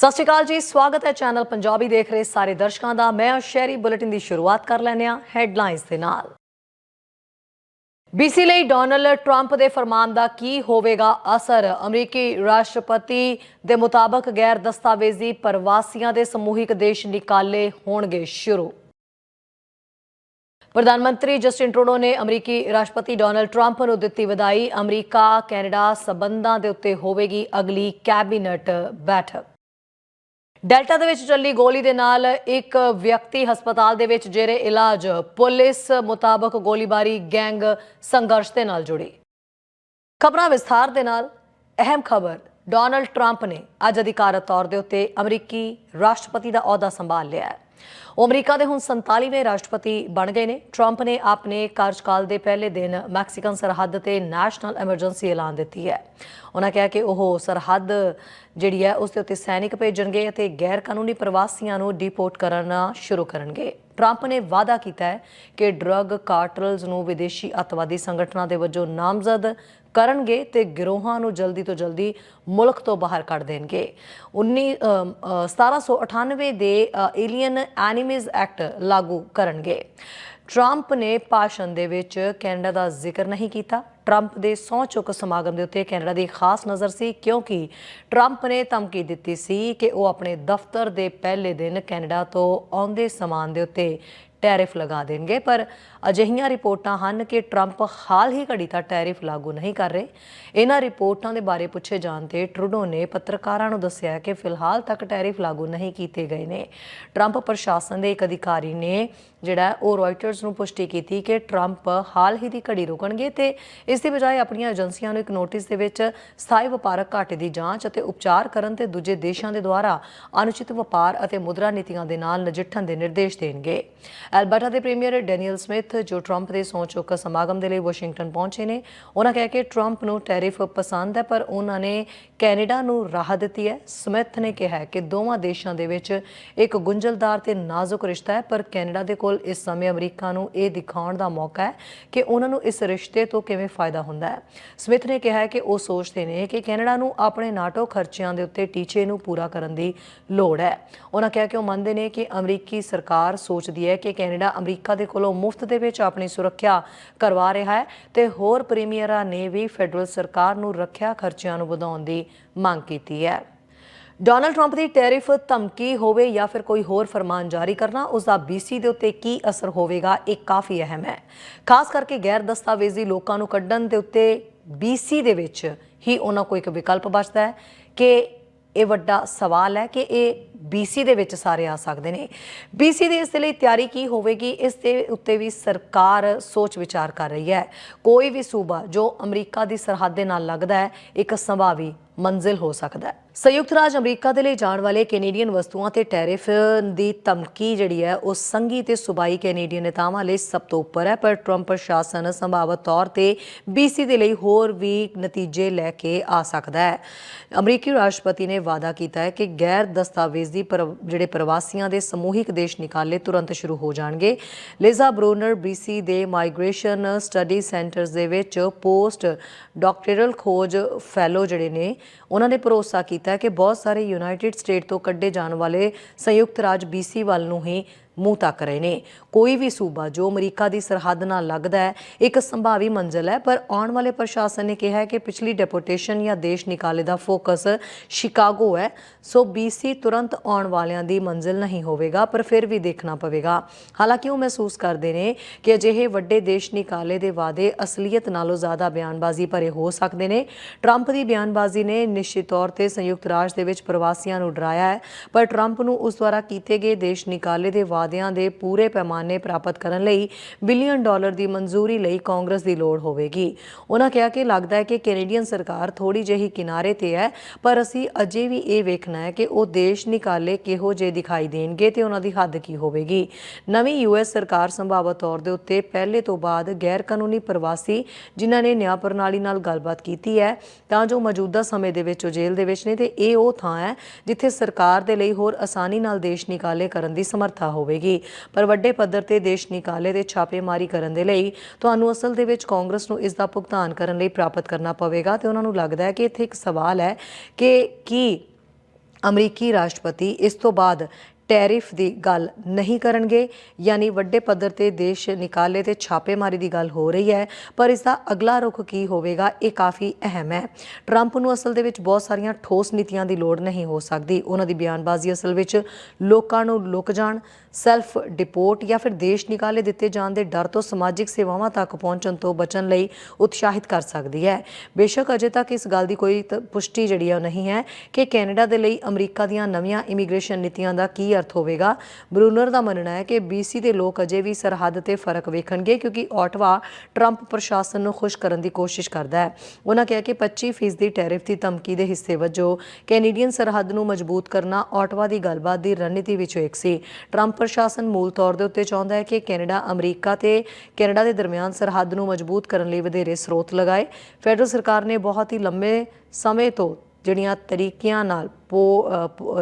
ਸਤਿ ਸ਼੍ਰੀ ਅਕਾਲ ਜੀ, ਸਵਾਗਤ ਹੈ ਚੈਨਲ ਪੰਜਾਬੀ ਦੇਖ ਰਹੇ ਸਾਰੇ ਦਰਸ਼ਕਾਂ ਦਾ। ਮੈਂ ਸ਼ਹਿਰੀ ਬੁਲੇਟਿਨ ਦੀ ਸ਼ੁਰੂਆਤ ਕਰ ਲੈਂਦੇ ਹਾਂ ਹੈਡਲਾਈਨਸ ਦੇ ਨਾਲ। ਬੀਸੀ ਲਈ ਡੋਨਲਡ ਟਰੰਪ ਦੇ ਫਰਮਾਨ ਦਾ ਕੀ ਹੋਵੇਗਾ ਅਸਰ? ਅਮਰੀਕੀ ਰਾਸ਼ਟਰਪਤੀ ਦੇ ਮੁਤਾਬਕ ਗੈਰ ਦਸਤਾਵੇਜ਼ੀ ਪ੍ਰਵਾਸੀਆਂ ਦੇ ਸਮੂਹਿਕ ਦੇਸ਼ ਨਿਕਾਲੇ ਹੋਣਗੇ ਸ਼ੁਰੂ। ਪ੍ਰਧਾਨ ਮੰਤਰੀ ਜਸਟਿਨ ਟਰੂਡੋ ਨੇ ਅਮਰੀਕੀ ਰਾਸ਼ਟਰਪਤੀ ਡੋਨਲਡ ਟਰੰਪ ਨੂੰ ਦਿੱਤੀ ਵਧਾਈ। ਅਮਰੀਕਾ ਕੈਨੇਡਾ ਸਬੰਧਾਂ ਦੇ ਉੱਤੇ ਹੋਵੇਗੀ ਅਗਲੀ ਕੈਬਨਿਟ ਬੈਠਕ। ਡੈਲਟਾ ਦੇ ਵਿੱਚ ਚੱਲੀ ਗੋਲੀ ਦੇ ਨਾਲ ਇੱਕ ਵਿਅਕਤੀ ਹਸਪਤਾਲ ਦੇ ਵਿੱਚ ਜੇਰੇ ਇਲਾਜ, ਪੁਲਿਸ ਮੁਤਾਬਕ ਗੋਲੀਬਾਰੀ, ਗੈਂਗ ਸੰਘਰਸ਼ ਦੇ ਨਾਲ ਜੁੜੀ। ਖਬਰਾਂ ਵਿਸਥਾਰ ਦੇ ਨਾਲ। ਅਹਿਮ ਖਬਰ, ਡੋਨਲਡ ਟਰੰਪ ਨੇ ਅੱਜ ਅਧਿਕਾਰਤ ਤੌਰ ਦੇ ਉੱਤੇ ਅਮਰੀਕੀ ਰਾਸ਼ਟਰਪਤੀ ਦਾ ਅਹੁਦਾ ਸੰਭਾਲ ਲਿਆ ਹੈ। ਉਹ ਅਮਰੀਕਾ ਦੇ ਹੁਣ 47ਵੇਂ ਰਾਸ਼ਟਰਪਤੀ ਬਣ ਗਏ ਨੇ। ਟਰੰਪ ਨੇ ਆਪਣੇ ਕਾਰਜਕਾਲ ਦੇ ਪਹਿਲੇ ਦਿਨ ਮੈਕਸੀਕਨ ਸਰਹੱਦ ਤੇ ਨੈਸ਼ਨਲ ਐਮਰਜੈਂਸੀ ਐਲਾਨ ਦਿੱਤੀ ਹੈ। ਉਹਨਾਂ ਕਿਹਾ ਕਿ ਉਹ ਸਰਹੱਦ ਜਿਹੜੀ ਹੈ, ਉਸ ਦੇ ਉੱਤੇ ਸੈਨਿਕ ਭੇਜਣਗੇ ਅਤੇ ਗੈਰ ਕਾਨੂੰਨੀ ਪ੍ਰਵਾਸੀਆਂ ਨੂੰ ਡਿਪੋਰਟ ਕਰਨਾ ਸ਼ੁਰੂ ਕਰਨਗੇ। ਟਰੰਪ ਨੇ ਵਾਅਦਾ ਕੀਤਾ ਹੈ ਕਿ ਡਰੱਗ ਕਾਰਟਲਸ ਨੂੰ ਵਿਦੇਸ਼ੀ ਅੱਤਵਾਦੀ ਸੰਗਠਨਾਂ ਦੇ ਵਜੋਂ ਨਾਮਜ਼ਦ ਕਰਨਗੇ ਤੇ ਗਿਰੋਹਾਂ ਨੂੰ ਜਲਦੀ ਤੋਂ ਜਲਦੀ ਮੁਲਕ ਤੋਂ ਬਾਹਰ ਕੱਢ ਦੇਣਗੇ। 19 ਅਮ, ਅ, 1798 ਦੇ ਏਲੀਅਨ ਐਨੀਮੀਜ਼ ਐਕਟ ਲਾਗੂ ਕਰਨਗੇ। ਟਰੰਪ ਨੇ ਭਾਸ਼ਣ ਦੇ ਵਿੱਚ ਕੈਨੇਡਾ ਦਾ ਜ਼ਿਕਰ ਨਹੀਂ ਕੀਤਾ। ਟਰੰਪ ਦੇ ਸਹੁੰ ਚੁੱਕ ਸਮਾਗਮ ਦੇ ਉੱਤੇ ਕੈਨੇਡਾ ਦੀ ਖਾਸ ਨਜ਼ਰ ਸੀ, ਕਿਉਂਕਿ ਟਰੰਪ ਨੇ ਧਮਕੀ ਦਿੱਤੀ ਸੀ ਕਿ ਉਹ ਆਪਣੇ ਦਫ਼ਤਰ ਦੇ ਪਹਿਲੇ ਦਿਨ ਕੈਨੇਡਾ ਤੋਂ ਆਉਂਦੇ ਸਮਾਨ ਦੇ ਉੱਤੇ ਟੈਰਿਫ ਲਗਾ ਦੇਣਗੇ। ਪਰ ਅਜਿਹੀਆਂ ਰਿਪੋਰਟਾਂ ਹਨ ਕਿ ਟਰੰਪ ਹਾਲ ਹੀ ਘੜੀ ਤੱਕ ਟੈਰਿਫ ਲਾਗੂ ਨਹੀਂ ਕਰ ਰਹੇ। ਇਹਨਾਂ ਰਿਪੋਰਟਾਂ ਦੇ ਬਾਰੇ ਪੁੱਛੇ ਜਾਣ ਤੇ ਟਰੂਡੋ ਨੇ ਪੱਤਰਕਾਰਾਂ ਨੂੰ ਦੱਸਿਆ ਕਿ ਫਿਲਹਾਲ ਤੱਕ ਟੈਰਿਫ ਲਾਗੂ ਨਹੀਂ ਕੀਤੇ ਗਏ ਨੇ। ਟਰੰਪ ਪ੍ਰਸ਼ਾਸਨ ਦੇ ਇੱਕ ਅਧਿਕਾਰੀ ਨੇ ਜਿਹੜਾ ਉਹ ਰਾਇਟਰਸ ਨੂੰ ਪੁਸ਼ਟੀ ਕੀਤੀ ਕਿ ਟਰੰਪ ਹਾਲ ਹੀ ਦੀ ਘੜੀ ਰੁਕਣਗੇ ਤੇ ਇਸ ਦੀ ਬਜਾਏ ਆਪਣੀਆਂ ਏਜੰਸੀਆਂ ਨੂੰ ਇੱਕ ਨੋਟਿਸ ਦੇ ਵਿੱਚ ਸਥਾਈ ਵਪਾਰਕ ਘਾਟੇ ਦੀ ਜਾਂਚ ਅਤੇ ਉਪਚਾਰ ਕਰਨ ਤੇ ਦੂਜੇ ਦੇਸ਼ਾਂ ਦੇ ਦੁਆਰਾ ਅਨੁਚਿਤ ਵਪਾਰ ਅਤੇ ਮੁਦਰਾ ਨੀਤੀਆਂ ਦੇ ਨਾਲ ਨਜਿੱਠਣ ਦੇ ਨਿਰਦੇਸ਼ ਦੇਣਗੇ। ਐਲਬਰਟਾ ਦੇ ਪ੍ਰੀਮੀਅਰ ਡੈਨੀਅਲ ਸਮਿਥ, ਜੋ ਟਰੰਪ ਦੇ ਸਹੁੰ ਚੁੱਕ ਸਮਾਗਮ ਦੇ ਲਈ ਵਾਸ਼ਿੰਗਟਨ ਪਹੁੰਚੇ ਨੇ, ਉਹਨਾਂ ਕਹਿ ਕਿ ਟਰੰਪ ਨੂੰ ਟੈਰਿਫ ਪਸੰਦ ਹੈ, ਪਰ ਉਹਨਾਂ ਨੇ ਕੈਨੇਡਾ ਨੂੰ ਰਾਹ ਦਿੱਤੀ ਹੈ। ਸਮਿਥ ਨੇ ਕਿਹਾ ਕਿ ਦੋਵਾਂ ਦੇਸ਼ਾਂ ਦੇ ਵਿੱਚ ਇੱਕ ਗੁੰਝਲਦਾਰ ਤੇ ਨਾਜ਼ੁਕ ਰਿਸ਼ਤਾ ਹੈ, ਪਰ ਕੈਨੇਡਾ ਦੇ ਕੋਲ ਇਸ ਸਮੇਂ ਅਮਰੀਕਾ ਨੂੰ ਇਹ ਦਿਖਾਉਣ ਦਾ ਮੌਕਾ ਹੈ ਕਿ ਉਹਨਾਂ ਨੂੰ ਇਸ ਰਿਸ਼ਤੇ ਤੋਂ ਕਿਵੇਂ ਫਾਇਦਾ ਹੁੰਦਾ ਹੈ। ਸਮਿਥ ਨੇ ਕਿਹਾ ਕਿ ਉਹ ਸੋਚਦੇ ਨੇ ਕਿ ਕੈਨੇਡਾ ਨੂੰ ਆਪਣੇ ਨਾਟੋ ਖਰਚਿਆਂ ਦੇ ਉੱਤੇ ਟੀਚੇ ਨੂੰ ਪੂਰਾ ਕਰਨ ਦੀ ਲੋੜ ਹੈ। ਉਹਨਾਂ ਕਿਹਾ ਕਿ ਉਹ ਮੰਨਦੇ ਨੇ ਕਿ ਅਮਰੀਕੀ ਸਰਕਾਰ ਸੋਚਦੀ ਹੈ ਕਿ ਕੈਨੇਡਾ ਅਮਰੀਕਾ ਦੇ ਕੋਲੋਂ ਮੁਫਤ ਦੇ ਵਿੱਚ ਆਪਣੀ ਸੁਰੱਖਿਆ ਕਰਵਾ ਰਿਹਾ ਹੈ ਤੇ ਹੋਰ ਪ੍ਰੀਮੀਅਰਾਂ ਨੇ ਵੀ ਫੈਡਰਲ ਸਰਕਾਰ ਨੂੰ ਰੱਖਿਆ ਖਰਚਿਆਂ ਨੂੰ ਵਧਾਉਣ ਦੀ ਮੰਗ ਕੀਤੀ ਹੈ। ਡੋਨਲਡ ਟਰੰਪ ਦੀ ਟੈਰਿਫ ਧਮਕੀ ਹੋਵੇ ਜਾਂ ਫਿਰ ਕੋਈ ਹੋਰ ਫਰਮਾਨ ਜਾਰੀ ਕਰਨਾ ਉਸ ਦਾ ਬੀਸੀ ਦੇ ਉੱਤੇ ਕੀ ਅਸਰ ਹੋਵੇਗਾ, ਇਹ ਕਾਫੀ ਅਹਿਮ ਹੈ। ਖਾਸ ਕਰਕੇ ਗੈਰ ਦਸਤਾਵੇਜ਼ੀ ਲੋਕਾਂ ਨੂੰ ਕੱਢਣ ਦੇ ਉੱਤੇ ਬੀਸੀ ਦੇ ਵਿੱਚ ਹੀ ਉਹਨਾਂ ਕੋਲ ਇੱਕ ਵਿਕਲਪ ਬਚਦਾ ਹੈ ਕਿ ਇਹ ਵੱਡਾ ਸਵਾਲ ਹੈ ਕਿ ਇਹ ਬੀਸੀ ਦੇ ਵਿੱਚ ਸਾਰੇ ਆ ਸਕਦੇ ਨੇ। ਬੀਸੀ ਦੀ ਇਸ ਦੇ ਲਈ ਤਿਆਰੀ ਕੀ ਹੋਵੇਗੀ? ਇਸ ਦੇ ਉੱਤੇ ਵੀ ਸਰਕਾਰ ਸੋਚ ਵਿਚਾਰ ਕਰ ਰਹੀ ਹੈ। ਕੋਈ ਵੀ ਸੂਬਾ ਜੋ ਅਮਰੀਕਾ ਦੀ ਸਰਹੱਦ ਦੇ ਨਾਲ ਲੱਗਦਾ ਹੈ, ਇੱਕ ਸੰਭਾਵੀ ਮੰਜ਼ਿਲ ਹੋ ਸਕਦਾ ਹੈ। ਸੰਯੁਕਤ ਰਾਜ ਅਮਰੀਕਾ ਦੇ ਲਈ ਜਾਣ ਵਾਲੇ ਕੈਨੇਡੀਅਨ ਵਸਤੂਆਂ ਤੇ ਟੈਰਿਫ ਦੀ ਧਮਕੀ ਜਿਹੜੀ ਹੈ, ਉਹ ਸੰਘੀ ਤੇ ਸੂਬਾਈ ਕੈਨੇਡੀਅਨ ਨੇਤਾਵਾਂ ਲਈ ਸਭ ਤੋਂ ਉੱਪਰ ਹੈ। ਪਰ ਟਰੰਪ ਪ੍ਰਸ਼ਾਸਨ ਸੰਭਾਵਤ ਤੌਰ ਤੇ ਬੀਸੀ ਦੇ ਲਈ ਹੋਰ ਵੀ ਨਤੀਜੇ ਲੈ ਕੇ ਆ ਸਕਦਾ ਹੈ। ਅਮਰੀਕੀ ਰਾਸ਼ਟਰਪਤੀ ਨੇ ਵਾਅਦਾ ਕੀਤਾ ਹੈ ਕਿ ਗੈਰ ਦਸਤਾਵੇਜ਼ ਪਰ, ਜਿਹੜੇ ਪ੍ਰਵਾਸੀਆਂ ਦੇ ਸਮੂਹਿਕ ਦੇਸ਼ ਨਿਕਾਲੇ ਤੁਰੰਤ ਸ਼ੁਰੂ ਹੋ ਜਾਣਗੇ। ਲਿਜ਼ਾ ਬਰੋਨਰ ਬੀਸੀ ਦੇ ਮਾਈਗ੍ਰੇਸ਼ਨ ਸਟੱਡੀ ਸੈਂਟਰਸ ਦੇ ਵਿੱਚ ਪੋਸਟ ਡਾਕਟਰਲ ਖੋਜ ਫੈਲੋ ਜਿਹੜੇ ਨੇ, ਉਹਨਾਂ ਨੇ ਭਰੋਸਾ ਕੀਤਾ ਕਿ ਬਹੁਤ ਸਾਰੇ ਯੂਨਾਈਟਿਡ ਸਟੇਟ ਤੋਂ ਕੱਢੇ ਜਾਣ ਵਾਲੇ ਸੰਯੁਕਤ ਰਾਜ ਬੀਸੀ ਵੱਲ ਨੂੰ ਹੀ ਮੂੰਹ ਤੱਕ ਰਹੇ ਨੇ। ਕੋਈ ਵੀ ਸੂਬਾ ਜੋ ਅਮਰੀਕਾ ਦੀ ਸਰਹੱਦ ਨਾਲ ਲੱਗਦਾ ਹੈ, ਇੱਕ ਸੰਭਾਵੀ ਮੰਜ਼ਿਲ ਹੈ। ਪਰ ਆਉਣ ਵਾਲੇ ਪ੍ਰਸ਼ਾਸਨ ਨੇ ਕਿਹਾ ਹੈ ਕਿ ਪਿਛਲੀ ਡੈਪੂਟੇਸ਼ਨ ਜਾਂ ਦੇਸ਼ ਨਿਕਾਲੇ ਦਾ ਫੋਕਸ ਸ਼ਿਕਾਗੋ ਹੈ। ਸੋ ਬੀਸੀ ਤੁਰੰਤ ਆਉਣ ਵਾਲਿਆਂ ਦੀ ਮੰਜ਼ਿਲ ਨਹੀਂ ਹੋਵੇਗਾ, ਪਰ ਫਿਰ ਵੀ ਦੇਖਣਾ ਪਵੇਗਾ। ਹਾਲਾਂਕਿ ਉਹ ਮਹਿਸੂਸ ਕਰਦੇ ਨੇ ਕਿ ਅਜਿਹੇ ਵੱਡੇ ਦੇਸ਼ ਨਿਕਾਲੇ ਦੇ ਵਾਅਦੇ ਅਸਲੀਅਤ ਨਾਲੋਂ ਜ਼ਿਆਦਾ ਬਿਆਨਬਾਜ਼ੀ ਭਰੇ ਹੋ ਸਕਦੇ ਨੇ। ਟਰੰਪ ਦੀ ਬਿਆਨਬਾਜ਼ੀ ਨੇ ਨਿਸ਼ਚਿਤ ਤੌਰ ਤੇ ਸੰਯੁਕਤ ਰਾਜ ਦੇ ਵਿੱਚ ਪ੍ਰਵਾਸੀਆਂ ਨੂੰ ਡਰਾਇਆ ਹੈ, ਪਰ ਟਰੰਪ ਨੂੰ ਉਸ ਦੁਆਰਾ ਕੀਤੇ ਗਏ ਦੇਸ਼ ਨਿਕਾਲੇ ਦੇ ਵਾਅਦੇ ਵਾਅਦਿਆਂ ਦੇ ਪੂਰੇ ਪੈਮਾਨੇ ਪ੍ਰਾਪਤ ਕਰਨ ਲਈ ਬਿਲੀਅਨ ਡਾਲਰ ਦੀ ਮਨਜ਼ੂਰੀ ਲਈ ਕਾਂਗਰਸ ਦੀ ਲੋੜ ਹੋਵੇਗੀ। ਉਹਨਾਂ ਕਿਹਾ ਕਿ ਲੱਗਦਾ ਹੈ ਕਿ ਕੈਨੇਡੀਅਨ ਸਰਕਾਰ ਥੋੜੀ ਜਿਹੀ ਕਿਨਾਰੇ ਤੇ ਹੈ, ਪਰ ਅਸੀਂ ਅਜੇ ਵੀ ਇਹ ਵੇਖਣਾ ਹੈ ਕਿ ਉਹ ਦੇਸ਼ ਨਿਕਾਲੇ ਕਿਹੋ ਜਿਹੇ ਦਿਖਾਈ ਦੇਣਗੇ ਤੇ ਉਹਨਾਂ ਦੀ ਹੱਦ ਕੀ ਹੋਵੇਗੀ। ਨਵੀਂ ਯੂਐਸ ਸਰਕਾਰ ਸੰਭਾਵਤ ਤੌਰ ਦੇ ਉੱਤੇ ਪਹਿਲੇ ਤੋਂ ਬਾਅਦ ਗੈਰ ਕਾਨੂੰਨੀ ਪ੍ਰਵਾਸੀ, ਜਿਨ੍ਹਾਂ ਨੇ ਨਿਆਂ ਪ੍ਰਣਾਲੀ ਨਾਲ ਗੱਲਬਾਤ ਕੀਤੀ ਹੈ, ਤਾਂ ਜੋ ਮੌਜੂਦਾ ਸਮੇਂ ਦੇ ਵਿੱਚ ਉਹ ਜੇਲ੍ਹ ਦੇ ਵਿੱਚ ਨੇ ਤੇ ਇਹ ਉਹ ਥਾਂ ਹੈ ਜਿੱਥੇ ਸਰਕਾਰ ਦੇ ਲਈ ਹੋਰ ਆਸਾਨੀ ਨਾਲ ਦੇਸ਼ ਨਿਕਾਲੇ ਕਰਨ ਦੀ ਸਮਰੱਥਾ ਹੋਵੇ। ਹੋਵੇਗੀ। ਪਰ ਵੱਡੇ ਪੱਧਰ ਤੇ ਦੇਸ਼ ਨਿਕਾਲੇ ਦੇ ਛਾਪੇਮਾਰੀ ਕਰਨ ਦੇ ਲਈ ਤੁਹਾਨੂੰ ਅਸਲ ਦੇ ਵਿੱਚ ਕਾਂਗਰਸ ਨੂੰ ਇਸ ਦਾ ਭੁਗਤਾਨ ਕਰਨ ਲਈ ਪ੍ਰਾਪਤ ਕਰਨਾ ਪਵੇਗਾ ਤੇ ਉਹਨਾਂ ਨੂੰ ਲੱਗਦਾ ਹੈ ਕਿ ਇੱਥੇ ਇੱਕ ਸਵਾਲ ਹੈ ਕਿ ਕੀ ਅਮਰੀਕੀ ਰਾਸ਼ਟਰਪਤੀ ਇਸ ਤੋਂ ਬਾਅਦ ਟੈਰਿਫ ਦੀ ਗੱਲ ਨਹੀਂ ਕਰਨਗੇ, ਯਾਨੀ ਵੱਡੇ ਪੱਧਰ ਤੇ ਦੇਸ਼ ਨਿਕਾਲੇ ਤੇ ਛਾਪੇਮਾਰੀ ਦੀ ਗੱਲ ਹੋ ਰਹੀ ਹੈ, ਪਰ ਇਸ ਦਾ ਅਗਲਾ ਰੁਖ ਕੀ ਹੋਵੇਗਾ ਇਹ ਕਾਫੀ ਅਹਿਮ ਹੈ। ਟਰੰਪ ਨੂੰ ਅਸਲ ਦੇ ਵਿੱਚ ਬਹੁਤ ਸਾਰੀਆਂ ਠੋਸ ਨੀਤੀਆਂ ਦੀ ਲੋੜ ਨਹੀਂ ਹੋ ਸਕਦੀ। ਉਹਨਾਂ ਦੀ ਬਿਆਨਬਾਜ਼ੀ ਅਸਲ ਵਿੱਚ ਲੋਕਾਂ ਨੂੰ ਲੁਕ ਜਾਣ ਸੈਲਫ ਡਿਪੋਰਟ ਜਾਂ ਫਿਰ ਦੇਸ਼ ਨਿਕਾਲੇ ਦਿੱਤੇ ਜਾਣ ਦੇ ਡਰ ਤੋਂ ਸਮਾਜਿਕ ਸੇਵਾਵਾਂ ਤੱਕ ਪਹੁੰਚਣ ਤੋਂ ਬਚਣ ਲਈ ਉਤਸ਼ਾਹਿਤ ਕਰ ਸਕਦੀ ਹੈ। ਬੇਸ਼ੱਕ ਅਜੇ ਤੱਕ ਇਸ ਗੱਲ ਦੀ ਕੋਈ ਤ- ਪੁਸ਼ਟੀ ਜਿਹੜੀ ਹੈ ਉਹ ਨਹੀਂ ਹੈ ਕਿ ਕੈਨੇਡਾ ਦੇ ਲਈ ਅਮਰੀਕਾ ਦੀਆਂ ਨਵੀਆਂ ਇਮੀਗ੍ਰੇਸ਼ਨ ਨੀਤੀਆਂ ਦਾ ਕੀ ਅਰਥ ਹੋਵੇਗਾ। ਬਰੂਨਰ ਦਾ ਮੰਨਣਾ ਹੈ ਕਿ BC ਦੇ ਲੋਕ ਅਜੇ ਵੀ ਸਰਹੱਦ ਤੇ ਫ਼ਰਕ ਵੇਖਣਗੇ ਕਿਉਂਕਿ ਆਟਵਾ ਟਰੰਪ ਪ੍ਰਸ਼ਾਸਨ ਨੂੰ ਖੁਸ਼ ਕਰਨ ਦੀ ਕੋਸ਼ਿਸ਼ ਕਰਦਾ ਹੈ। ਉਹਨਾਂ ਕਿਹਾ ਕਿ 25% ਦੀ ਟੈਰਿਫ ਦੀ ਧਮਕੀ ਦੇ ਹਿੱਸੇ ਵਜੋਂ ਕੈਨੇਡੀਅਨ ਸਰਹੱਦ ਨੂੰ ਮਜ਼ਬੂਤ ਕਰਨਾ ਆਟਵਾ ਦੀ ਗੱਲਬਾਤ ਦੀ ਰਣਨੀਤੀ ਵਿੱਚੋਂ ਇੱਕ ਸੀ। ਟਰੰਪ ਪ੍ਰਸ਼ਾਸਨ ਮੂਲ ਤੌਰ ਦੇ ਉੱਤੇ ਚਾਹੁੰਦਾ ਹੈ ਕਿ ਕੈਨੇਡਾ, ਅਮਰੀਕਾ ਤੇ ਕੈਨੇਡਾ ਦੇ ਦਰਮਿਆਨ ਸਰਹੱਦ ਨੂੰ ਮਜ਼ਬੂਤ ਕਰਨ ਲਈ ਵਧੇਰੇ ਸਰੋਤ ਲਗਾਏ। ਫੈਡਰਲ ਸਰਕਾਰ ਨੇ ਬਹੁਤ ਹੀ ਲੰਮੇ ਸਮੇਂ ਤੋਂ ਜਿਹੜੀਆਂ ਤਰੀਕਿਆਂ ਨਾਲ